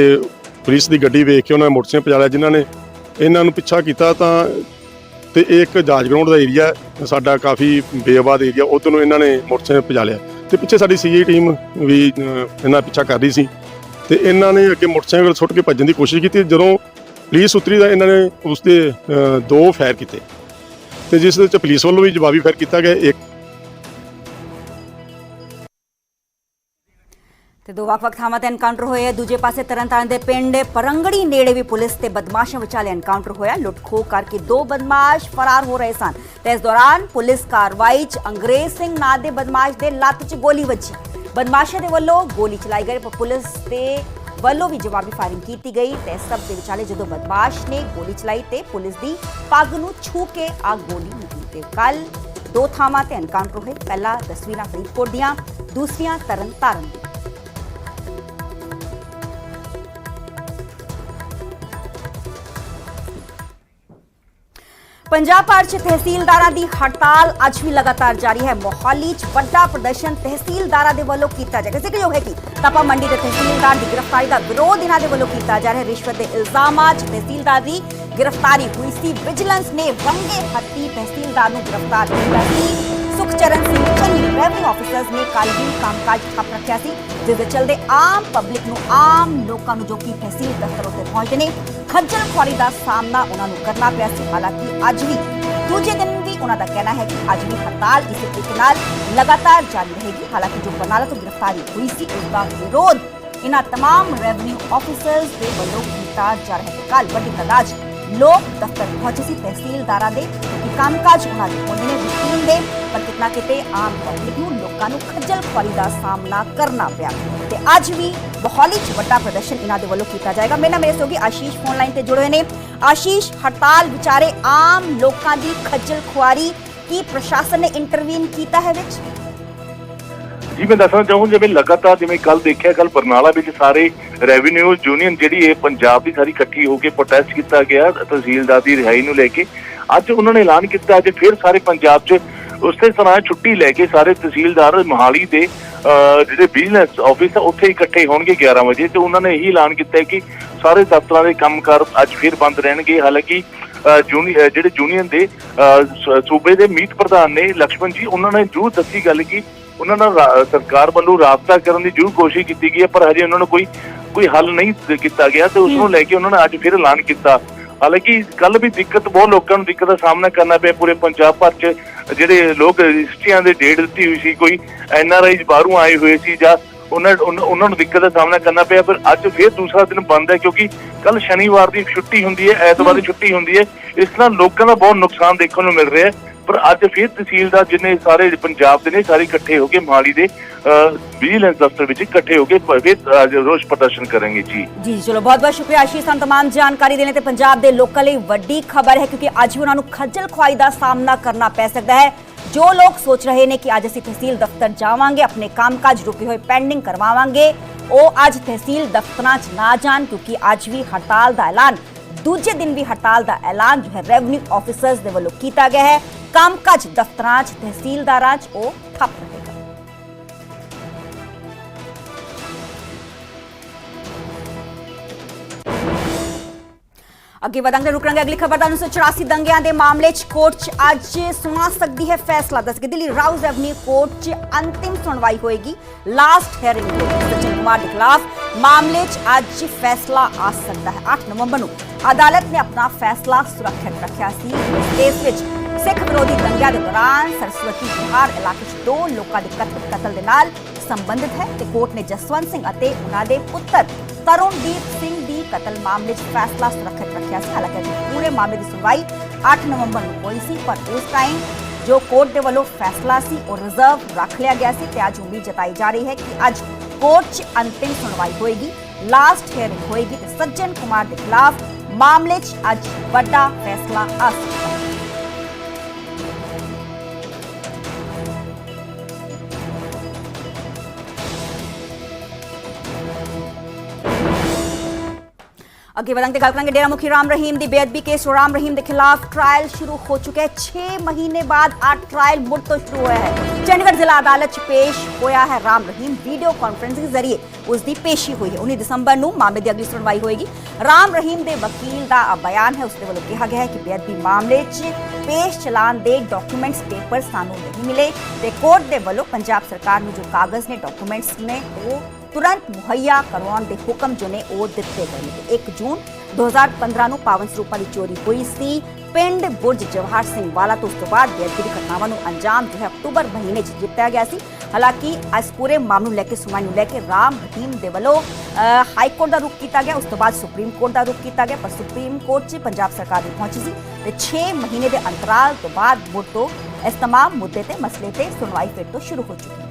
ਪੁਲਿਸ ਦੀ ਗੱਡੀ ਵੇਖ ਕੇ ਉਹਨਾਂ ਨੇ ਮੋਟਰਸਾਈਕਲ ਪਜਾਲਿਆ ਜਿਨ੍ਹਾਂ ਨੇ ਇਹਨਾਂ ਨੂੰ ਪਿੱਛਾ ਕੀਤਾ ਤਾਂ ਤੇ ਇਹ ਇੱਕ ਜਾਜ ਗਰਾਊਂਡ ਦਾ ਏਰੀਆ ਸਾਡਾ ਕਾਫੀ ਬੇਆਬਾਦ ਏਰੀਆ ਉਧਰ ਨੂੰ ਇਹਨਾਂ ਨੇ ਮੋਟਰਸਾਈਕਲ ਭਜਾ ਲਿਆ। ਤੇ ਪਿੱਛੇ ਸਾਡੀ ਸੀਏ ਟੀਮ ਵੀ ਇਹਨਾਂ ਪਿੱਛਾ ਕਰ ਰਹੀ ਸੀ। ਤੇ ਇਹਨਾਂ ਨੇ ਅੱਗੇ ਮੋਟਰਸਾਈਕਲ ਸੁੱਟ ਕੇ ਭੱਜਣ ਦੀ ਕੋਸ਼ਿਸ਼ ਕੀਤੀ, ਜਦੋਂ ਪੁਲਿਸ ਉਤਰੀ ਤਾਂ ਇਹਨਾਂ ਨੇ ਉਸ 'ਤੇ ਦੋ ਫਾਇਰ ਕੀਤੇ। ਤੇ ਜਿਸ ਦੇ ਵਿੱਚ ਪੁਲਿਸ ਵੱਲੋਂ ਵੀ ਜਵਾਬੀ ਫਾਇਰ ਕੀਤਾ ਗਿਆ, ਇੱਕ ਤੇ ਦੋ ਵੱਖ-ਵੱਖ ਥਾਵਾਂ ਤੇ ਐਨਕਾਊਂਟਰ ਹੋਏ ਆ। ਦੂਜੇ ਪਾਸੇ ਤਰਨਤਾਰਨ ਦੇ ਪਿੰਡ ਪਰੰਗੜੀ ਨੇੜੇ ਵੀ ਪੁਲਿਸ ਤੇ ਬਦਮਾਸ਼ਾਂ ਵਿਚਾਲੇ ਐਨਕਾਊਂਟਰ ਹੋਇਆ। ਲੁੱਟ-ਖੋਹ ਕਰਕੇ ਦੋ ਬਦਮਾਸ਼ ਫਰਾਰ ਹੋ ਰਹੇ ਸਨ। ਤੇ ਇਸ ਦੌਰਾਨ ਪੁਲਿਸ ਕਾਰਵਾਈ 'ਚ ਅੰਗਰੇਜ਼ ਸਿੰਘ ਨਾਂ ਦੇ ਬਦਮਾਸ਼ ਦੇ ਲੱਤ 'ਚ ਗੋਲੀ ਵੱਜੀ। ਬਦਮਾਸ਼ਾਂ ਦੇ ਵੱਲੋਂ ਗੋਲੀ ਚਲਾਈ ਗਈ, ਪਰ ਪੁਲਿਸ ਦੇ ਵੱਲੋਂ ਵੀ ਜਵਾਬੀ ਫਾਇਰਿੰਗ ਕੀਤੀ ਗਈ। ਤੇ ਸਭ ਦੇ ਵਿਚਾਲੇ ਜਦੋਂ ਬਦਮਾਸ਼ ਨੇ ਗੋਲੀ ਚਲਾਈ ਤੇ ਪੁਲਿਸ ਦੀ ਪੱਗ ਨੂੰ ਛੂ ਕੇ ਆ ਗੋਲੀ ਨਿਕਲੀ ਤੇ ਕੱਲ ਦੋ ਥਾਵਾਂ ਤੇ ਐਨਕਾਊਂਟਰ ਹੋਏ। ਪਹਿਲਾ ਤਸਵੀਰਾਂ ਫਰੀਦਕੋਟ ਦੀਆਂ, ਦੂਸਰੀਆਂ ਤਰਨਤਾਰਨ ਦੀਆਂ। ਪੰਜਾਬ ਭਰ 'ਚ ਤਹਿਸੀਲਦਾਰਾਂ ਦੀ ਹੜਤਾਲ ਅੱਜ ਵੀ ਲਗਾਤਾਰ ਜਾਰੀ ਹੈ। ਮੋਹਾਲੀ 'ਚ ਵੱਡਾ ਪ੍ਰਦਰਸ਼ਨ ਤਹਿਸੀਲਦਾਰਾਂ ਦੇ ਵੱਲੋਂ ਕੀਤਾ ਜਾਏਗਾ ਜ਼ਿਕਰਯੋਗ ਹੈ ਕਿ ਤਪਾ ਮੰਡੀ ਦੇ ਤਹਿਸੀਲਦਾਰ ਦੀ ਗ੍ਰਿਫਤਾਰੀ ਦਾ ਵਿਰੋਧ ਇਹਨਾਂ ਦੇ ਵੱਲੋਂ ਕੀਤਾ ਜਾ ਰਿਹਾ। ਰਿਸ਼ਵਤ ਦੇ ਇਲਜ਼ਾਮਾਂ 'ਚ ਤਹਿਸੀਲਦਾਰ ਦੀ ਗ੍ਰਿਫਤਾਰੀ ਹੋਈ ਸੀ। ਵਿਜੀਲੈਂਸ ਨੇ ਰੰਗੇ ਹੱਥੀ ਤਹਿਸੀਲਦਾਰ ਨੂੰ ਗ੍ਰਿਫਤਾਰ ਕੀਤਾ ਸੀ। ਸੁਖਚਰਨ ਸਿੰਘ ਚੰਨੀ ਰੈਵਨਿਊ ਆਫੀਸਰਸ ਨੇ ਕੱਲ੍ਹ ਵੀ ਕੰਮਕਾਜ ਠੱਪ ਰੱਖਿਆ ਸੀ, ਜਿਸ ਦੇ ਚਲਦੇ ਆਮ ਪਬਲਿਕ ਨੂੰ ਆਮ ਲੋਕਾਂ ਨੂੰ ਜੋ ਕਿ ਤਹਿਸੀਲ ਦਫ਼ਤਰ ਉੱਤੇ ਪਹੁੰਚਦੇ ਨੇ ਖੱਜਲ ਖੁਆਰੀ ਦਾ ਸਾਹਮਣਾ ਉਹਨਾਂ ਨੂੰ ਕਰਨਾ ਪਿਆ ਸੀ ਹਾਲਾਂਕਿ ਅੱਜ ਵੀ ਦੂਜੇ ਦਿਨ ਵੀ ਉਹਨਾਂ ਦਾ ਕਹਿਣਾ ਹੈ ਕਿ ਅੱਜ ਵੀ ਹੜਤਾਲ ਇਸੇ ਤਰੀਕੇ ਨਾਲ ਲਗਾਤਾਰ ਜਾਰੀ ਰਹੇਗੀ ਹਾਲਾਂਕਿ ਜੋ ਬਰਨਾਲਾ ਤੋਂ ਗ੍ਰਿਫਤਾਰੀ ਹੋਈ ਸੀ ਉਸ ਦਾ ਵਿਰੋਧ ਇਹਨਾਂ तमाम ਰੈਵਨਿਊ ਆਫੀਸਰਸ ਦੇ ਵੱਲੋਂ ਕੀਤਾ ਜਾ ਰਿਹਾ ਹੈ ਕੱਲ ਵੱਡੀ ਤਾਦਾਦ 'ਚ ਲੋਕ ਦਫ਼ਤਰ ਪਹੁੰਚੇ ਸੀ ਤਹਿਸੀਲਦਾਰਾਂ ਦੇ ਕਿ ਕੰਮਕਾਜ ਉਹਨਾਂ ਦੇ ਹੁੰਦੇ ਨੇ ਰੂਟੀਨ ਦੇ ਪਰ ਕਿਤਨਾ ਕਿਤੇ ਆਮ ਪਬਲਿਕ ਨੂੰ ਲੋਕਾਂ ਨੂੰ ਖੱਜਲ ਖੁਆਰੀ ਦਾ ਸਾਹਮਣਾ ਕਰਨਾ ਪਿਆ ਤੇ ਅੱਜ ਵੀ ਬਹੌਲੀ 'ਚ ਵੱਡਾ ਪ੍ਰਦਰਸ਼ਨ ਇਹਨਾਂ ਦੇ ਵੱਲੋਂ ਕੀਤਾ ਜਾਏਗਾ ਮੇਰੇ ਨਾਲ ਮੇਰੇ ਸਹਿਯੋਗੀ ਆਸ਼ੀਸ਼ ਫੋਨ ਲਾਈਨ ਤੇ ਜੁੜੇ ਹੋਏ ਨੇ ਆਸ਼ੀਸ਼ ਹੜਤਾਲ ਵਿਚਾਰੇ ਆਮ ਲੋਕਾਂ ਦੀ ਖੱਜਲ ਖੁਆਰੀ ਕੀ ਪ੍ਰਸ਼ਾਸਨ ਨੇ ਇੰਟਰਵੀਨ ਕੀਤਾ ਹੈ ਵਿੱਚ ਜੀ ਮੈਂ ਦੱਸਣਾ ਚਾਹੂੰ ਜਿਵੇਂ ਲਗਾਤਾਰ ਜਿਵੇਂ ਕੱਲ ਦੇਖਿਆ ਕੱਲ ਬਰਨਾਲਾ ਵਿੱਚ ਸਾਰੇ ਰੈਵਨਿਊ ਯੂਨੀਅਨ ਜਿਹੜੀ ਇਹ ਪੰਜਾਬ ਦੀ ਸਾਰੀ ਇਕੱਠੀ ਹੋ ਕੇ ਪ੍ਰੋਟੈਸਟ ਕੀਤਾ ਗਿਆ ਤਹਿਸੀਲਦਾਰ ਦੀ ਰਿਹਾਈ ਨੂੰ ਲੈ ਕੇ ਅੱਜ ਉਹਨਾਂ ਨੇ ਐਲਾਨ ਕੀਤਾ ਅੱਜ ਫਿਰ ਸਾਰੇ ਪੰਜਾਬ 'ਚ ਉਸੇ ਤਰ੍ਹਾਂ ਛੁੱਟੀ ਲੈ ਕੇ ਸਾਰੇ ਤਹਿਸੀਲਦਾਰ ਮੋਹਾਲੀ ਦੇ ਜਿਹੜੇ ਬਿਜ਼ਨਸ ਆਫਿਸ ਆ ਉੱਥੇ ਇਕੱਠੇ ਹੋਣਗੇ 11 ਵਜੇ ਤੇ ਉਹਨਾਂ ਨੇ ਇਹੀ ਐਲਾਨ ਕੀਤਾ ਕਿ ਸਾਰੇ ਦਫ਼ਤਰਾਂ ਦੇ ਕੰਮਕਾਰ ਅੱਜ ਫਿਰ ਬੰਦ ਰਹਿਣਗੇ। ਹਾਲਾਂਕਿ ਜਿਹੜੇ ਯੂਨੀਅਨ ਦੇ ਸੂਬੇ ਦੇ ਮੀਤ ਪ੍ਰਧਾਨ ਨੇ ਲక్ష్ਮਣ ਜੀ ਉਹਨਾਂ ਨੇ ਜੂ ਦੱਸੀ ਗੱਲ ਕੀ ਉਹਨਾਂ ਨਾਲ ਸਰਕਾਰ ਵੱਲੋਂ ਰਾਬਤਾ ਕਰਨ ਦੀ ਜੂ ਕੋਸ਼ਿਸ਼ ਕੀਤੀ ਗਈ ਹੈ ਪਰ ਹਜੇ ਉਹਨਾਂ ਨੂੰ ਕੋਈ ਕੋਈ ਹੱਲ ਨਹੀਂ ਕੀਤਾ ਗਿਆ ਤੇ ਉਸ ਨੂੰ ਲੈ ਕੇ ਉਹਨਾਂ ਨੇ ਅੱਜ ਫਿਰ ਐਲਾਨ ਕੀਤਾ। ਹਾਲਾਂਕਿ ਕੱਲ ਵੀ ਦਿੱਕਤ ਬਹੁਤ ਲੋਕਾਂ ਨੂੰ ਦਿੱਕਤ ਦਾ ਸਾਹਮਣਾ ਕਰਨਾ ਪਿਆ ਪੂਰੇ ਪੰਜਾਬ ਭਰ 'ਚ ਜਿਹੜੇ ਲੋਕ ਰਜਿਸਟਰੀਆਂ ਦੇ ਡੇਟ ਦਿੱਤੀ ਹੋਈ ਸੀ ਕੋਈ ਐਨ ਆਰ ਆਈਜ਼ ਬਾਹਰੋਂ ਆਏ ਹੋਏ ਸੀ ਜਾਂ ਉਹਨਾਂ ਉਹਨਾਂ ਉਹਨਾਂ ਨੂੰ ਦਿੱਕਤ ਦਾ ਸਾਹਮਣਾ ਕਰਨਾ ਪਿਆ ਪਰ ਅੱਜ ਫਿਰ ਦੂਸਰਾ ਦਿਨ ਬੰਦ ਹੈ ਕਿਉਂਕਿ ਕੱਲ ਸ਼ਨੀਵਾਰ ਦੀ ਛੁੱਟੀ ਹੁੰਦੀ ਹੈ ਐਤਵਾਰ ਦੀ ਛੁੱਟੀ ਹੁੰਦੀ ਹੈ ਇਸ ਨਾਲ ਲੋਕਾਂ ਦਾ ਬਹੁਤ ਨੁਕਸਾਨ ਦੇਖਣ ਨੂੰ ਮਿਲ ਰਿਹਾ ਹੈ। ਪਰ ਅੱਜ ਫਿਰ ਤਹਿਸੀਲਦਾਰ ਜਿੰਨੇ ਸਾਰੇ ਪੰਜਾਬ ਦੇ ਨੇ ਸਾਰੇ ਇਕੱਠੇ ਹੋ ਕੇ ਮੋਹਾਲੀ ਦੇ ਵਿਜੀਲੈਂਸ ਦਫ਼ਤਰ ਵਿੱਚ ਇਕੱਠੇ ਹੋ ਕੇ ਪ- ਫਿਰ ਅੱਜ ਰੋਸ ਪ੍ਰਦਰਸ਼ਨ ਕਰਾਂਗੇ ਜੀ ਜੀ ਜੀ, ਚਲੋ ਬਹੁਤ ਬਹੁਤ ਸ਼ੁਕਰੀਆ ਆਸ਼ੀਸ਼ ਸਾਨੂੰ तमाम ਜਾਣਕਾਰੀ ਦੇਣ ਤੇ ਪੰਜਾਬ ਦੇ ਲੋਕਾਂ ਲਈ ਵੱਡੀ ਖਬਰ ਹੈ ਕਿਉਂਕਿ ਅੱਜ ਵੀ ਉਹਨਾਂ ਨੂੰ ਖੱਜਲ ਖੁਆਈ ਦਾ ਸਾਹਮਣਾ ਕਰਨਾ ਪੈ ਸਕਦਾ ਹੈ ਜੋ ਲੋਕ ਸੋਚ ਰਹੇ ਨੇ ਕਿ ਅੱਜ ਅਸੀਂ ਤਹਿਸੀਲ ਦਫ਼ਤਰ ਜਾਵਾਂਗੇ ਆਪਣੇ ਕੰਮਕਾਜ ਰੁਕੇ ਹੋਏ ਪੈਂਡਿੰਗ ਕਰਵਾਵਾਂਗੇ ਉਹ ਅੱਜ ਤਹਿਸੀਲ ਦਫ਼ਤਰਾਂ 'ਚ ਨਾ ਜਾਣ ਕਿਉਂਕਿ ਅੱਜ ਵੀ ਹੜਤਾਲ ਦਾ ਐਲਾਨ ਦੂਜੇ ਦਿਨ ਵੀ ਹੜਤਾਲ ਦਾ ਐਲਾਨ ਜੋ ਹੈ ਰੈਵਨਿਊ ਆਫੀਸਰਸ ਦੇ ਵੱਲੋਂ ਕੀਤਾ ਗਿਆ ਹੈ ਕੰਮਕਾਜ ਦਫ਼ਤਰਾਂ 'ਚ ਤਹਿਸੀਲਦਾਰਾਂ 'ਚ ਉਹ ਠੱਪ ਰਹੇਗਾ ਅੱਗੇ ਵਧਾਂਗੇ ਰੁਕਾਂਗੇ ਅਗਲੀ ਖਬਰ ਦਾ 1984 ਦੰਗਿਆਂ ਦੇ ਮਾਮਲੇ 'ਚ। ਕੋਰਟ 'ਚ ਅੱਜ ਸੁਣਾ ਸਕਦੀ ਹੈ ਫੈਸਲਾ। ਦੱਸ ਕੇ ਦਿੱਲੀ ਰਾਊਜ਼ ਐਵਨਿਊ ਕੋਰਟ 'ਚ ਅੰਤਿਮ ਸੁਣਵਾਈ ਹੋਏਗੀ। ਲਾਸਟ ਹੀਅਰਿੰਗ ਹੋਏਗੀ ਸਚਿਨ ਕੁਮਾਰ ਦੇ ਖਿਲਾਫ ਮਾਮਲੇ 'ਚ ਅੱਜ ਫੈਸਲਾ ਆ ਸਕਦਾ ਹੈ। 8 ਨਵੰਬਰ ਨੂੰ ਅਦਾਲਤ ਨੇ ਆਪਣਾ ਫੈਸਲਾ ਸੁਰੱਖਿਅਤ ਰੱਖਿਆ ਸੀ। ਕੇਸ ਵਿੱਚ ਸਿੱਖ ਵਿਰੋਧੀ ਦੰਗਿਆਂ ਦੇ ਦੌਰਾਨ ਸਰਸਵਤੀ ਬਿਹਾਰ ਇਲਾਕੇ 'ਚ ਦੋ ਲੋਕਾਂ ਦੇ ਕਤਲ ਕਤਲ ਦੇ ਨਾਲ ਸੰਬੰਧਿਤ ਹੈ ਤੇ ਕੋਰਟ ਨੇ ਜਸਵੰਤ ਸਿੰਘ ਅਤੇ ਉਹਨਾਂ ਦੇ ਪੁੱਤਰ ਤਰੁਣਦੀਪ ਸਿੰਘ ਦੀ ਕਤਲ ਮਾਮਲੇ 'ਚ ਫੈਸਲਾ ਸੁਰੱਖਿਅਤ ਰੱਖਿਆ ਸੀ। ਹਾਲਾਂਕਿ ਪੂਰੇ ਮਾਮਲੇ ਦੀ ਸੁਣਵਾਈ 8 ਨਵੰਬਰ ਨੂੰ ਹੋਈ ਸੀ, ਪਰ ਉਸ ਟਾਈਮ ਜੋ ਕੋਰਟ ਦੇ ਵੱਲੋਂ ਫੈਸਲਾ ਸੀ, ਉਹ ਰਿਜ਼ਰਵ ਰੱਖ ਲਿਆ ਗਿਆ ਸੀ ਤੇ ਅੱਜ ਉਮੀਦ ਜਤਾਈ ਜਾ ਰਹੀ ਹੈ ਕਿ ਅੱਜ ਕੋਰਟ 'ਚ ਅੰਤਿਮ ਸੁਣਵਾਈ ਹੋਏਗੀ ਲਾਸਟ ਹੀਅਰਿੰਗ ਹੋਏਗੀ ਤੇ ਸੱਜਣ ਕੁਮਾਰ ਦੇ ਖਿਲਾਫ ਮਾਮਲੇ 'ਚ ਅੱਜ ਵੱਡਾ ਫੈਸਲਾ ਆ ਸਕਦਾ ਹੈ। ਅੱਗੇ ਵਧਾਂਗੇ ਗੱਲ ਕਰਾਂਗੇ ਡੇਰਾ ਮੁਖੀ ਰਾਮ ਰਹੀਮ ਦੀ ਬੇਅਦਬੀ ਕੇਸ ਰਾਮ ਰਹੀਮ ਦੇ ਖਿਲਾਫ ਟ੍ਰਾਇਲ ਸ਼ੁਰੂ ਹੋ ਚੁੱਕਾ ਹੈ। 6 ਮਹੀਨੇ ਬਾਅਦ ਆ ਟ੍ਰਾਇਲ ਮੁੜ ਤੋਂ ਸ਼ੁਰੂ ਹੋਇਆ ਹੈ। ਚੰਡੀਗੜ੍ਹ ਜ਼ਿਲ੍ਹਾ ਅਦਾਲਤ 'ਚ ਪੇਸ਼ ਹੋਇਆ ਹੈ ਰਾਮ ਰਹੀਮ ਵੀਡੀਓ ਕਾਨਫਰੰਸਿੰਗ ਦੇ ਜ਼ਰੀਏ। ਉਸ ਦੀ ਪੇਸ਼ੀ ਹੋਈ ਹੈ। 19 ਦਸੰਬਰ ਨੂੰ ਮਾਮਲੇ ਦੀ ਅਗਲੀ ਸੁਣਵਾਈ ਹੋਏਗੀ। ਰਾਮ ਰਹੀਮ ਦੇ ਵਕੀਲ ਦਾ ਬਿਆਨ ਹੈ। ਉਸਦੇ ਵੱਲੋਂ ਕਿਹਾ ਗਿਆ ਹੈ ਕਿ ਬੇਅਦਬੀ ਮਾਮਲੇ 'ਚ ਪੇਸ਼ ਚਲਾਨ ਦੇ ਡਾਕੂਮੈਂਟਸ ਪੇਪਰ ਸਾਨੂੰ ਨਹੀਂ ਮਿਲੇ। ਤੇ ਕੋਰਟ ਦੇ ਵੱਲੋਂ ਪੰਜਾਬ ਸਰਕਾਰ ਨੂੰ ਜੋ ਕਾਗਜ਼ ਨੇ ਡਾਕੂਮੈਂਟਸ ਨੇ, ਉਹ ਤੁਰੰਤ ਮੁਹੱਈਆ ਕਰਵਾਉਣ ਦੇ ਹੁਕਮ ਜੋ ਨੇ ਉਹ ਦਿੱਤੇ ਗਏ ਨੇ। ਤੇ 1 ਜੂਨ 2015 ਨੂੰ ਪਾਵਨ ਸਰੂਪਾਂ ਦੀ ਚੋਰੀ ਹੋਈ ਸੀ। ਪਿੰਡ ਬੁਰਜ ਜਵਾਹਰ ਸਿੰਘ ਵਾਲਾ ਤੋਂ ਉਸ ਤੋਂ ਬਾਅਦ ਬੇਅਦਬੀ ਦੀ ਘਟਨਾਵਾਂ ਨੂੰ ਅੰਜਾਮ ਜੋ ਹੈ ਅਕਤੂਬਰ ਮਹੀਨੇ 'ਚ ਦਿੱਤਾ ਗਿਆ ਸੀ। ਹਾਲਾਂਕਿ ਇਸ ਪੂਰੇ ਮਾਮਲੇ ਨੂੰ ਲੈ ਕੇ, ਸੁਣਵਾਈ ਨੂੰ ਲੈ ਕੇ ਰਾਮ ਰਹੀਮ ਦੇ ਵੱਲੋਂ ਹਾਈ ਕੋਰਟ ਦਾ ਰੁਖ ਕੀਤਾ ਗਿਆ। ਉਸ ਤੋਂ ਬਾਅਦ ਸੁਪਰੀਮ ਕੋਰਟ ਦਾ ਰੁਖ ਕੀਤਾ ਗਿਆ, ਪਰ ਸੁਪਰੀਮ ਕੋਰਟ 'ਚ ਪੰਜਾਬ ਸਰਕਾਰ ਵੀ ਪਹੁੰਚੀ ਸੀ ਤੇ 6 ਮਹੀਨੇ ਦੇ ਅੰਤਰਾਲ ਤੋਂ ਬਾਅਦ ਮੁੜ ਤੋਂ ਇਸ ਤਮਾਮ ਮੁੱਦੇ ਤੇ ਮਸਲੇ ਤੇ ਸੁਣਵਾਈ ਫਿਰ ਤੋਂ ਸ਼ੁਰੂ ਹੋ ਚੁੱਕੀ ਹੈ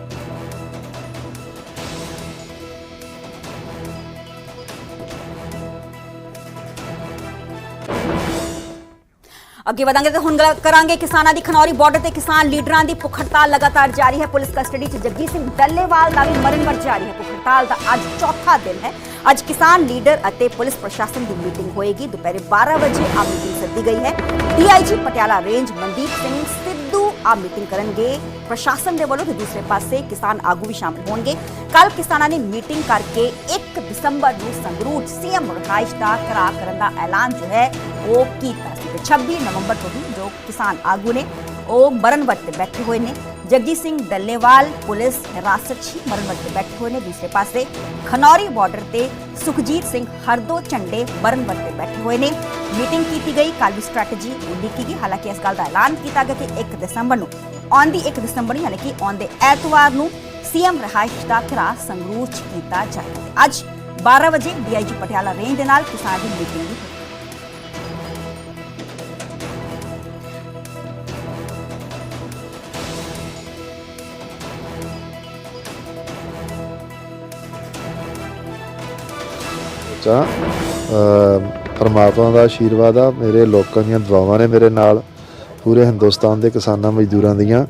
ਅੱਗੇ ਵਧਾਂਗੇ ਤੇ ਹੁਣ ਗੱਲ ਕਰਾਂਗੇ ਕਿਸਾਨਾਂ ਦੀ ਖਨੌਰੀ ਬਾਰਡਰ ਤੇ ਕਿਸਾਨ ਲੀਡਰਾਂ ਦੀ ਭੁੱਖ ਹੜਤਾਲ ਲਗਾਤਾਰ ਜਾਰੀ ਹੈ। ਪੁਲਿਸ ਕਸਟਡੀ 'ਚ ਜਗਜੀਤ ਸਿੰਘ ਡੱਲੇਵਾਲ ਦਾ ਵੀ ਮਰਨ ਵਰ ਜਾਰੀ ਹੈ। ਭੁੱਖ ਹੜਤਾਲ ਦਾ ਅੱਜ ਚੌਥਾ ਦਿਨ ਹੈ। ਅੱਜ ਕਿਸਾਨ ਲੀਡਰ ਅਤੇ ਪੁਲਿਸ ਪ੍ਰਸ਼ਾਸਨ ਦੀ ਮੀਟਿੰਗ ਹੋਏਗੀ। ਦੁਪਹਿਰੇ 12 ਵਜੇ ਆ ਮੀਟਿੰਗ ਸੱਦੀ ਗਈ ਹੈ। ਡੀਆਈਜੀ ਪਟਿਆਲਾ ਰੇਂਜ ਮਨਦੀਪ ਸਿੰਘ ਸਿੱਧੂ ਆ ਮੀਟਿੰਗ ਕਰਨਗੇ। ਪ੍ਰਸ਼ਾਸਨ ਦੇ ਵੱਲੋਂ ਤੇ ਦੂਸਰੇ ਪਾਸੇ ਕਿਸਾਨ ਆਗੂ ਵੀ ਸ਼ਾਮਲ ਹੋਣਗੇ। ਕੱਲ ਕਿਸਾਨਾਂ ਨੇ ਮੀਟਿੰਗ ਕਰਕੇ 1 ਦਸੰਬਰ ਨੂੰ ਸੰਗਰੂਰ 'ਚ ਸੀਐਮ ਰਿਹਾਇਸ਼ ਦਾ ਕਰਾ ਕਰਨ ਦਾ ਐਲਾਨ ਜੋ ਹੈ, ਉਹ ਕੀਤਾ ਸੀ 26 ਨਵੰਬਰ ਤੋਂ ਹੀ ਜੋ ਕਿਸਾਨ ਆਗੂ ਨੇ, ਉਹ ਮਰਨ ਤੇ ਬੈਠੇ ਹੋਏ ਨੇ। ਜਗਜੀਤ ਸਿੰਘ ਡੱਲੇਵਾਲ ਪੁਲਿਸ ਹਿਰਾਸਤ 'ਚ ਹੀ ਤੇ ਬੈਠੇ ਹੋਏ ਨੇ। ਦੂਸਰੇ ਪਾਸੇ ਖਨੌਰੀ ਬਾਰਡਰ ਤੇ ਸੁਖਜੀਤ ਸਿੰਘ ਹਰਦੋ ਝੰਡੇ ਮਰਨ ਤੇ ਬੈਠੇ ਹੋਏ ਨੇ। ਮੀਟਿੰਗ ਕੀਤੀ ਗਈ। ਕੱਲ ਵੀ ਸਟ੍ਰੈਟਜੀ ਉਲੀਕੀ ਗਈ। ਹਾਲਾਂਕਿ ਇਸ ਗੱਲ ਦਾ ਐਲਾਨ ਕੀਤਾ ਗਿਆ ਕਿ 1 ਦਸੰਬਰ ਨੂੰ, ਆਉਂਦੀ 1 ਦਸੰਬਰ ਨੂੰ ਯਾਨੀ ਕਿ ਆਉਂਦੇ ਐਤਵਾਰ ਨੂੰ ਸੀਐਮ ਰਿਹਾਇਸ਼ ਦਾ ਘਰਾ ਸੰਗਰੂਰ 'ਚ ਕੀਤਾ ਜਾਏਗਾ। ਅੱਜ 12 ਵਜੇ ਡੀਆਈਜੀ ਪਟਿਆਲਾ ਰੇਂਜ ਦੇ ਨਾਲ ਕਿਸਾਨ ਦੀ ਮੀਟਿੰਗ ਹੋਈ ਅ, ਪਰਮਾਤਮਾ ਦਾ ਆਸ਼ੀਰਵਾਦ ਆ। ਮੇਰੇ ਲੋਕਾਂ ਦੀਆਂ ਦੁਆਵਾਂ ਨੇ ਮੇਰੇ ਨਾਲ। ਪੂਰੇ ਹਿੰਦੁਸਤਾਨ ਦੇ ਕਿਸਾਨਾਂ ਮਜ਼ਦੂਰਾਂ ਦੀਆਂ।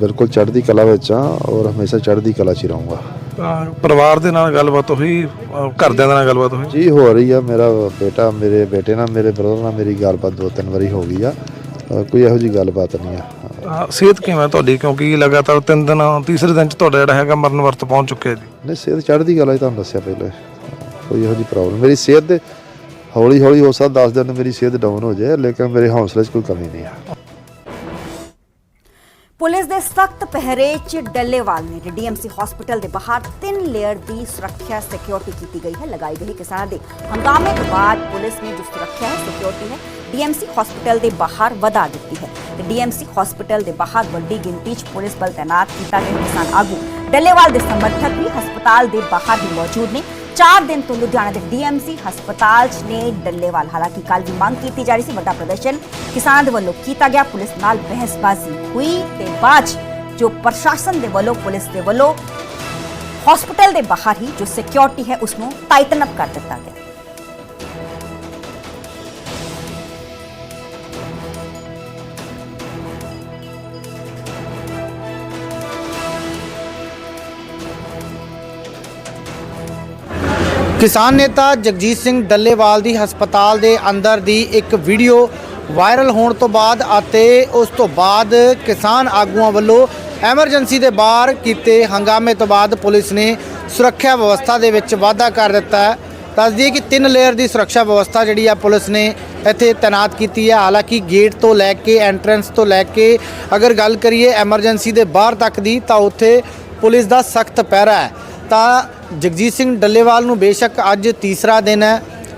ਬਿਲਕੁਲ ਚੜ੍ਹਦੀ ਕਲਾ ਵਿੱਚ ਆ ਔਰ ਹਮੇਸ਼ਾ ਚੜ੍ਹਦੀ ਕਲਾ 'ਚ ਹੀ ਰਹੂੰਗਾ। ਤਾਂ ਪਰਿਵਾਰ ਦੇ ਨਾਲ ਗੱਲਬਾਤ ਹੋਈ? ਘਰਦਿਆਂ ਦੇ ਨਾਲ ਗੱਲਬਾਤ ਹੋਈ? ਜੀ ਹੋ ਰਹੀ ਆ। ਮੇਰਾ ਬੇਟਾ ਮੇਰੇ ਬੇਟੇ ਨਾਲ ਮੇਰੇ ਬ੍ਰਦਰ ਨਾਲ ਮੇਰੀ ਗੱਲਬਾਤ ਦੋ ਤਿੰਨ ਵਾਰੀ ਹੋ ਗਈ ਆ। ਕੋਈ ਇਹੋ ਜੀ ਗੱਲਬਾਤ ਨਹੀਂ ਆ। ਸਿਹਤ ਕਿਵੇਂ ਤੁਹਾਡੀ? ਕਿਉਂਕਿ ਲਗਾਤਾਰ ਤਿੰਨ ਦਿਨ ਤੀਸਰੇ ਦਿਨ ਚ ਤੁਹਾਡਾ ਜਿਹੜਾ ਹੈਗਾ ਮਰਨ ਵਰਤ ਪਹੁੰਚ ਚੁੱਕਿਆ ਜੀ। ਨਹੀਂ ਸਿਹਤ ਚੜ੍ਹਦੀ ਕਲਾ 'ਚ ਤੁਹਾਨੂੰ ਦੱਸਿਆ ਪਹਿਲੇ। ਕੋਈ ਇਹੋ ਜੀ ਪ੍ਰੋਬਲਮ ਮੇਰੀ ਸਿਹਤ ਦੇ ਹੌਲੀ ਹੌਲੀ ਹੋ ਸਕਦਾ 10 ਦਿਨ ਨੂੰ ਮੇਰੀ ਸਿਹਤ ਡਾਊਨ ਹੋ ਜਾਏ, ਲੇਕਿਨ ਮੇਰੇ ਹੌਸਲੇ 'ਚ ਕੋਈ ਕਮੀ ਨਹੀਂ ਆ। ਪੁਲਿਸ ਦੇ ਸਖਤ ਪਹਿਰੇ 'ਚ ਡੱਲੇਵਾਲ ਨੇ ਡੀਐਮਸੀ ਹਸਪੀਟਲ ਦੇ ਬਾਹਰ ਤਿੰਨ ਲੇਅਰ ਦੀ ਸੁਰੱਖਿਆ ਸਿਕਿਉਰਿਟੀ ਕੀਤੀ ਗਈ ਹੈ। ਲਗਾਈ ਗਈ ਕਿਸਾਨਾਂ ਦੇ ਹੰਗਾਮੇ ਤੋਂ ਬਾਅਦ ਪੁਲਿਸ ਨੇ ਜੋ ਸੁਰੱਖਿਆ ਹੈ ਸਿਕਿਉਰਿਟੀ ਹੈ ਡੀਐਮਸੀ ਹਸਪੀਟਲ ਦੇ ਬਾਹਰ ਵਧਾ ਦਿੱਤੀ ਹੈ। ਤੇ ਡੀਐਮਸੀ ਹਸਪੀਟਲ ਦੇ ਬਾਹਰ ਵੱਡੀ ਗਿਣਤੀ 'ਚ ਪੁਲਿਸ ਬਲ ਤਾਇਨਾਤ ਕੀਤਾ ਗਿਆ। ਹੈ। ਕਿਸਾਨ ਆਗੂ ਡੱਲੇਵਾਲ ਦੇ ਸਮਰਥਕ ਵੀ ਹਸਪਤਾਲ ਦੇ ਬਾਹਰ ਹੀ ਮੌਜੂਦ ਨੇ। 4 ਦਿਨ ਤੋਂ ਲੁਧਿਆਣਾ ਦੇ ਡੀਐਮਸੀ ਹਸਪਤਾਲ 'ਚ ਨੇ ਡੱਲੇਵਾਲ। ਹਾਲਾਂਕਿ ਕੱਲ ਵੀ ਮੰਗ ਕੀਤੀ ਜਾ ਰਹੀ ਸੀ, ਵੱਡਾ ਪ੍ਰਦਰਸ਼ਨ ਕਿਸਾਨਾਂ ਦੇ ਵੱਲੋਂ ਕੀਤਾ ਗਿਆ। ਪੁਲਿਸ ਨਾਲ ਬਹਿਸਬਾਜ਼ੀ ਹੋਈ ਤੇ ਬਾਅਦ ਜੋ ਪ੍ਰਸ਼ਾਸਨ ਦੇ ਵੱਲੋਂ, ਪੁਲਿਸ ਦੇ ਵੱਲੋਂ ਹਸਪਤਾਲ ਦੇ ਬਾਹਰ ਹੀ ਜੋ ਸਿਕਿਉਰਿਟੀ ਹੈ ਉਸ ਨੂੰ ਟਾਈਟਨ ਅਪ ਕਰ ਦਿੱਤਾ ਗਿਆ। ਕਿਸਾਨ ਨੇਤਾ ਜਗਜੀਤ ਸਿੰਘ ਡੱਲੇਵਾਲ ਦੀ ਹਸਪਤਾਲ ਦੇ ਅੰਦਰ ਦੀ ਇੱਕ ਵੀਡੀਓ ਵਾਇਰਲ ਹੋਣ ਤੋਂ ਬਾਅਦ ਅਤੇ ਉਸ ਤੋਂ ਬਾਅਦ ਕਿਸਾਨ ਆਗੂਆਂ ਵੱਲੋਂ ਐਮਰਜੈਂਸੀ ਦੇ ਬਾਹਰ ਕੀਤੇ ਹੰਗਾਮੇ ਤੋਂ ਬਾਅਦ ਪੁਲਿਸ ਨੇ ਸੁਰੱਖਿਆ ਵਿਵਸਥਾ ਦੇ ਵਿੱਚ ਵਾਧਾ ਕਰ ਦਿੱਤਾ ਹੈ। ਦੱਸ ਦਈਏ ਕਿ ਤਿੰਨ ਲੇਅਰ ਦੀ ਸੁਰੱਖਿਆ ਵਿਵਸਥਾ ਜਿਹੜੀ ਆ ਪੁਲਿਸ ਨੇ ਇੱਥੇ ਤਾਇਨਾਤ ਕੀਤੀ ਹੈ। ਹਾਲਾਂਕਿ ਗੇਟ ਤੋਂ ਲੈ ਕੇ ਐਂਟਰੈਂਸ ਤੋਂ ਲੈ ਕੇ ਅਗਰ ਗੱਲ ਕਰੀਏ ਐਮਰਜੈਂਸੀ ਦੇ ਬਾਹਰ ਤੱਕ ਦੀ ਤਾਂ ਉੱਥੇ ਪੁਲਿਸ ਦਾ ਸਖਤ ਪਹਿਰਾ ਹੈ। ਤਾਂ ਜਗਜੀਤ ਸਿੰਘ ਡੱਲੇਵਾਲ ਨੂੰ ਬੇਸ਼ੱਕ ਅੱਜ ਤੀਸਰਾ ਦਿਨ ਹੈ।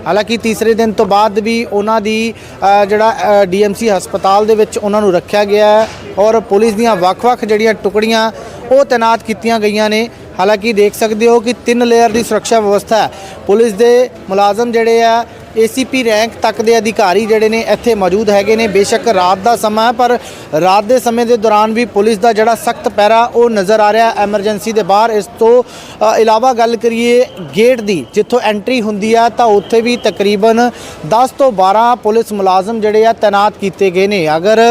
ਹਾਲਾਂਕਿ ਤੀਸਰੇ ਦਿਨ ਤੋਂ ਬਾਅਦ ਵੀ ਉਹਨਾਂ ਦੀ ਅ, ਜਿਹੜਾ ਡੀਐਮਸੀ ਹਸਪਤਾਲ ਦੇ ਵਿੱਚ ਉਹਨਾਂ ਨੂੰ ਰੱਖਿਆ ਗਿਆ ਹੈ ਔਰ ਪੁਲਿਸ ਦੀਆਂ ਵੱਖ-ਵੱਖ ਜਿਹੜੀਆਂ ਟੁਕੜੀਆਂ ਉਹ ਤਾਇਨਾਤ ਕੀਤੀਆਂ ਗਈਆਂ ਨੇ। ਹਾਲਾਂਕਿ ਦੇਖ ਸਕਦੇ ਹੋ ਕਿ ਤਿੰਨ ਲੇਅਰ ਦੀ ਸੁਰੱਖਿਆ ਵਿਵਸਥਾ ਹੈ। ਪੁਲਿਸ ਦੇ ਮੁਲਾਜ਼ਮ ਜਿਹੜੇ ਆ ਏਸੀਪੀ ਰੈਂਕ ਤੱਕ ਦੇ ਅਧਿਕਾਰੀ ਜਿਹੜੇ ਨੇ ਇੱਥੇ ਮੌਜੂਦ ਹੈਗੇ ਨੇ। ਬੇਸ਼ੱਕ ਰਾਤ ਦਾ ਸਮਾਂ ਪਰ ਰਾਤ ਦੇ ਸਮੇਂ ਦੇ ਦੌਰਾਨ ਵੀ ਪੁਲਿਸ ਦਾ ਜਿਹੜਾ ਸਖਤ ਪਹਿਰਾ ਉਹ ਨਜ਼ਰ ਆ ਰਿਹਾ ਐਮਰਜੈਂਸੀ ਦੇ ਬਾਹਰ। ਇਸ ਤੋਂ ਇਲਾਵਾ ਗੱਲ ਕਰੀਏ ਗੇਟ ਦੀ, ਜਿੱਥੋਂ ਐਂਟਰੀ ਹੁੰਦੀ ਆ, ਤਾਂ ਉੱਥੇ ਵੀ ਤਕਰੀਬਨ 10 ਤੋਂ 12 ਪੁਲਿਸ ਮੁਲਾਜ਼ਮ ਜਿਹੜੇ ਆ ਤਾਇਨਾਤ ਕੀਤੇ ਗਏ ਨੇ। ਅਗਰ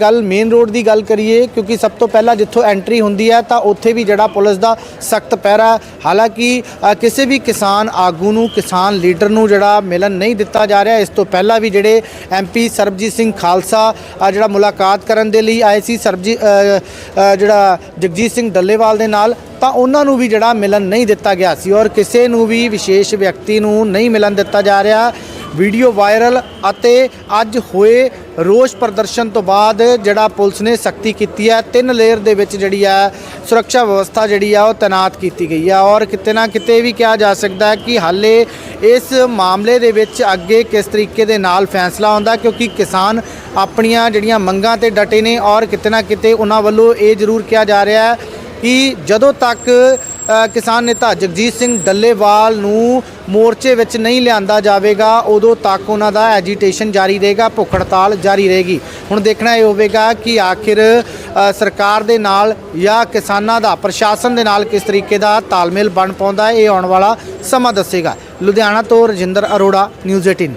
ਗੱਲ ਮੇਨ ਰੋਡ ਦੀ ਗੱਲ ਕਰੀਏ, ਕਿਉਂਕਿ ਸਭ ਤੋਂ ਪਹਿਲਾਂ ਜਿੱਥੋਂ ਐਂਟਰੀ ਹੁੰਦੀ ਆ, ਤਾਂ ਉੱਥੇ ਵੀ ਜਿਹੜਾ ਪੁਲਿਸ ਦਾ ਸਖਤ ਪਹਿਰਾ, ਹਾਲਾਂਕਿ ਕਿਸੇ ਵੀ ਕਿਸਾਨ ਆਗੂ ਨੂੰ, ਕਿਸਾਨ ਲੀਡਰ ਨੂੰ ਜਿਹੜਾ ਮਿਲਣ ਨਹੀਂ ਦਿੱਤਾ ਜਾ ਰਿਹਾ। ਇਸ ਤੋਂ ਪਹਿਲਾਂ ਵੀ ਜਿਹੜੇ ਐਮਪੀ ਸਰਬਜੀਤ ਸਿੰਘ ਖਾਲਸਾ ਅ, ਜਿਹੜਾ ਮੁਲਾਕਾਤ ਕਰਨ ਦੇ ਲਈ ਆਏ ਸੀ ਸਰਬਜੀਤ ਜਿਹੜਾ ਜਗਜੀਤ ਸਿੰਘ ਡੱਲੇਵਾਲ ਦੇ ਨਾਲ ਤਾਂ ਉਹਨਾਂ ਨੂੰ ਵੀ ਜਿਹੜਾ ਮਿਲਣ ਨਹੀਂ ਦਿੱਤਾ ਗਿਆ ਸੀ। ਔਰ ਕਿਸੇ ਨੂੰ ਵੀ ਵਿਸ਼ੇਸ਼ ਵਿਅਕਤੀ ਨੂੰ ਨਹੀਂ ਮਿਲਣ ਦਿੱਤਾ ਜਾ ਰਿਹਾ। ਵੀਡੀਓ ਵਾਇਰਲ ਅਤੇ ਅੱਜ ਹੋਏ ਰੋਸ ਪ੍ਰਦਰਸ਼ਨ ਤੋਂ ਬਾਅਦ ਜਿਹੜਾ ਪੁਲਿਸ ਨੇ ਸਖਤੀ ਕੀਤੀ ਹੈ, ਤਿੰਨ ਲੇਅਰ ਦੇ ਵਿੱਚ ਜਿਹੜੀ ਹੈ ਸੁਰੱਖਿਆ ਵਿਵਸਥਾ ਜਿਹੜੀ ਆ ਉਹ ਤਾਇਨਾਤ ਕੀਤੀ ਗਈ ਹੈ ਔਰ ਕਿਤੇ ਨਾ ਕਿਤੇ ਵੀ ਕਿਹਾ ਜਾ ਸਕਦਾ ਹੈ ਕਿ ਹਾਲੇ ਇਸ ਮਾਮਲੇ ਦੇ ਵਿੱਚ ਅੱਗੇ ਕਿਸ ਤਰੀਕੇ ਦੇ ਨਾਲ ਫੈਸਲਾ ਆਉਂਦਾ ਕਿਉਂਕਿ ਕਿਸਾਨ ਆਪਣੀਆਂ ਜਿਹੜੀਆਂ ਮੰਗਾਂ ਤੇ ਡਟੇ ਨੇ ਔਰ ਕਿਤੇ ਨਾ ਕਿਤੇ ਉਹਨਾਂ ਵੱਲੋਂ ਇਹ ਜ਼ਰੂਰ ਕਿਹਾ ਜਾ ਰਿਹਾ ਹੈ ਕਿ ਜਦੋਂ ਤੱਕ ਕਿਸਾਨ ਨੇਤਾ ਜਗਜੀਤ ਸਿੰਘ ਡੱਲੇਵਾਲ ਨੂੰ ਮੋਰਚੇ ਵਿੱਚ ਨਹੀਂ ਲਿਆਂਦਾ ਜਾਵੇਗਾ, ਉਦੋਂ ਤੱਕ ਉਹਨਾਂ ਦਾ ਐਜੀਟੇਸ਼ਨ ਜਾਰੀ ਰਹੇਗਾ, ਭੁੱਖ ਹੜਤਾਲ ਜਾਰੀ ਰਹੇਗੀ। ਹੁਣ ਦੇਖਣਾ ਇਹ ਹੋਵੇਗਾ ਕਿ ਆਖਿਰ ਸਰਕਾਰ ਦੇ ਨਾਲ ਜਾਂ ਕਿਸਾਨਾਂ ਦਾ, ਪ੍ਰਸ਼ਾਸਨ ਦੇ ਨਾਲ ਕਿਸ ਤਰੀਕੇ ਦਾ ਤਾਲਮੇਲ ਬਣ ਪਾਉਂਦਾ ਹੈ ਇਹ ਆਉਣ ਵਾਲਾ ਸਮਾਂ ਦੱਸੇਗਾ। ਲੁਧਿਆਣਾ ਤੋਂ ਰਜਿੰਦਰ ਅਰੋੜਾ, ਨਿਊਜ਼ 18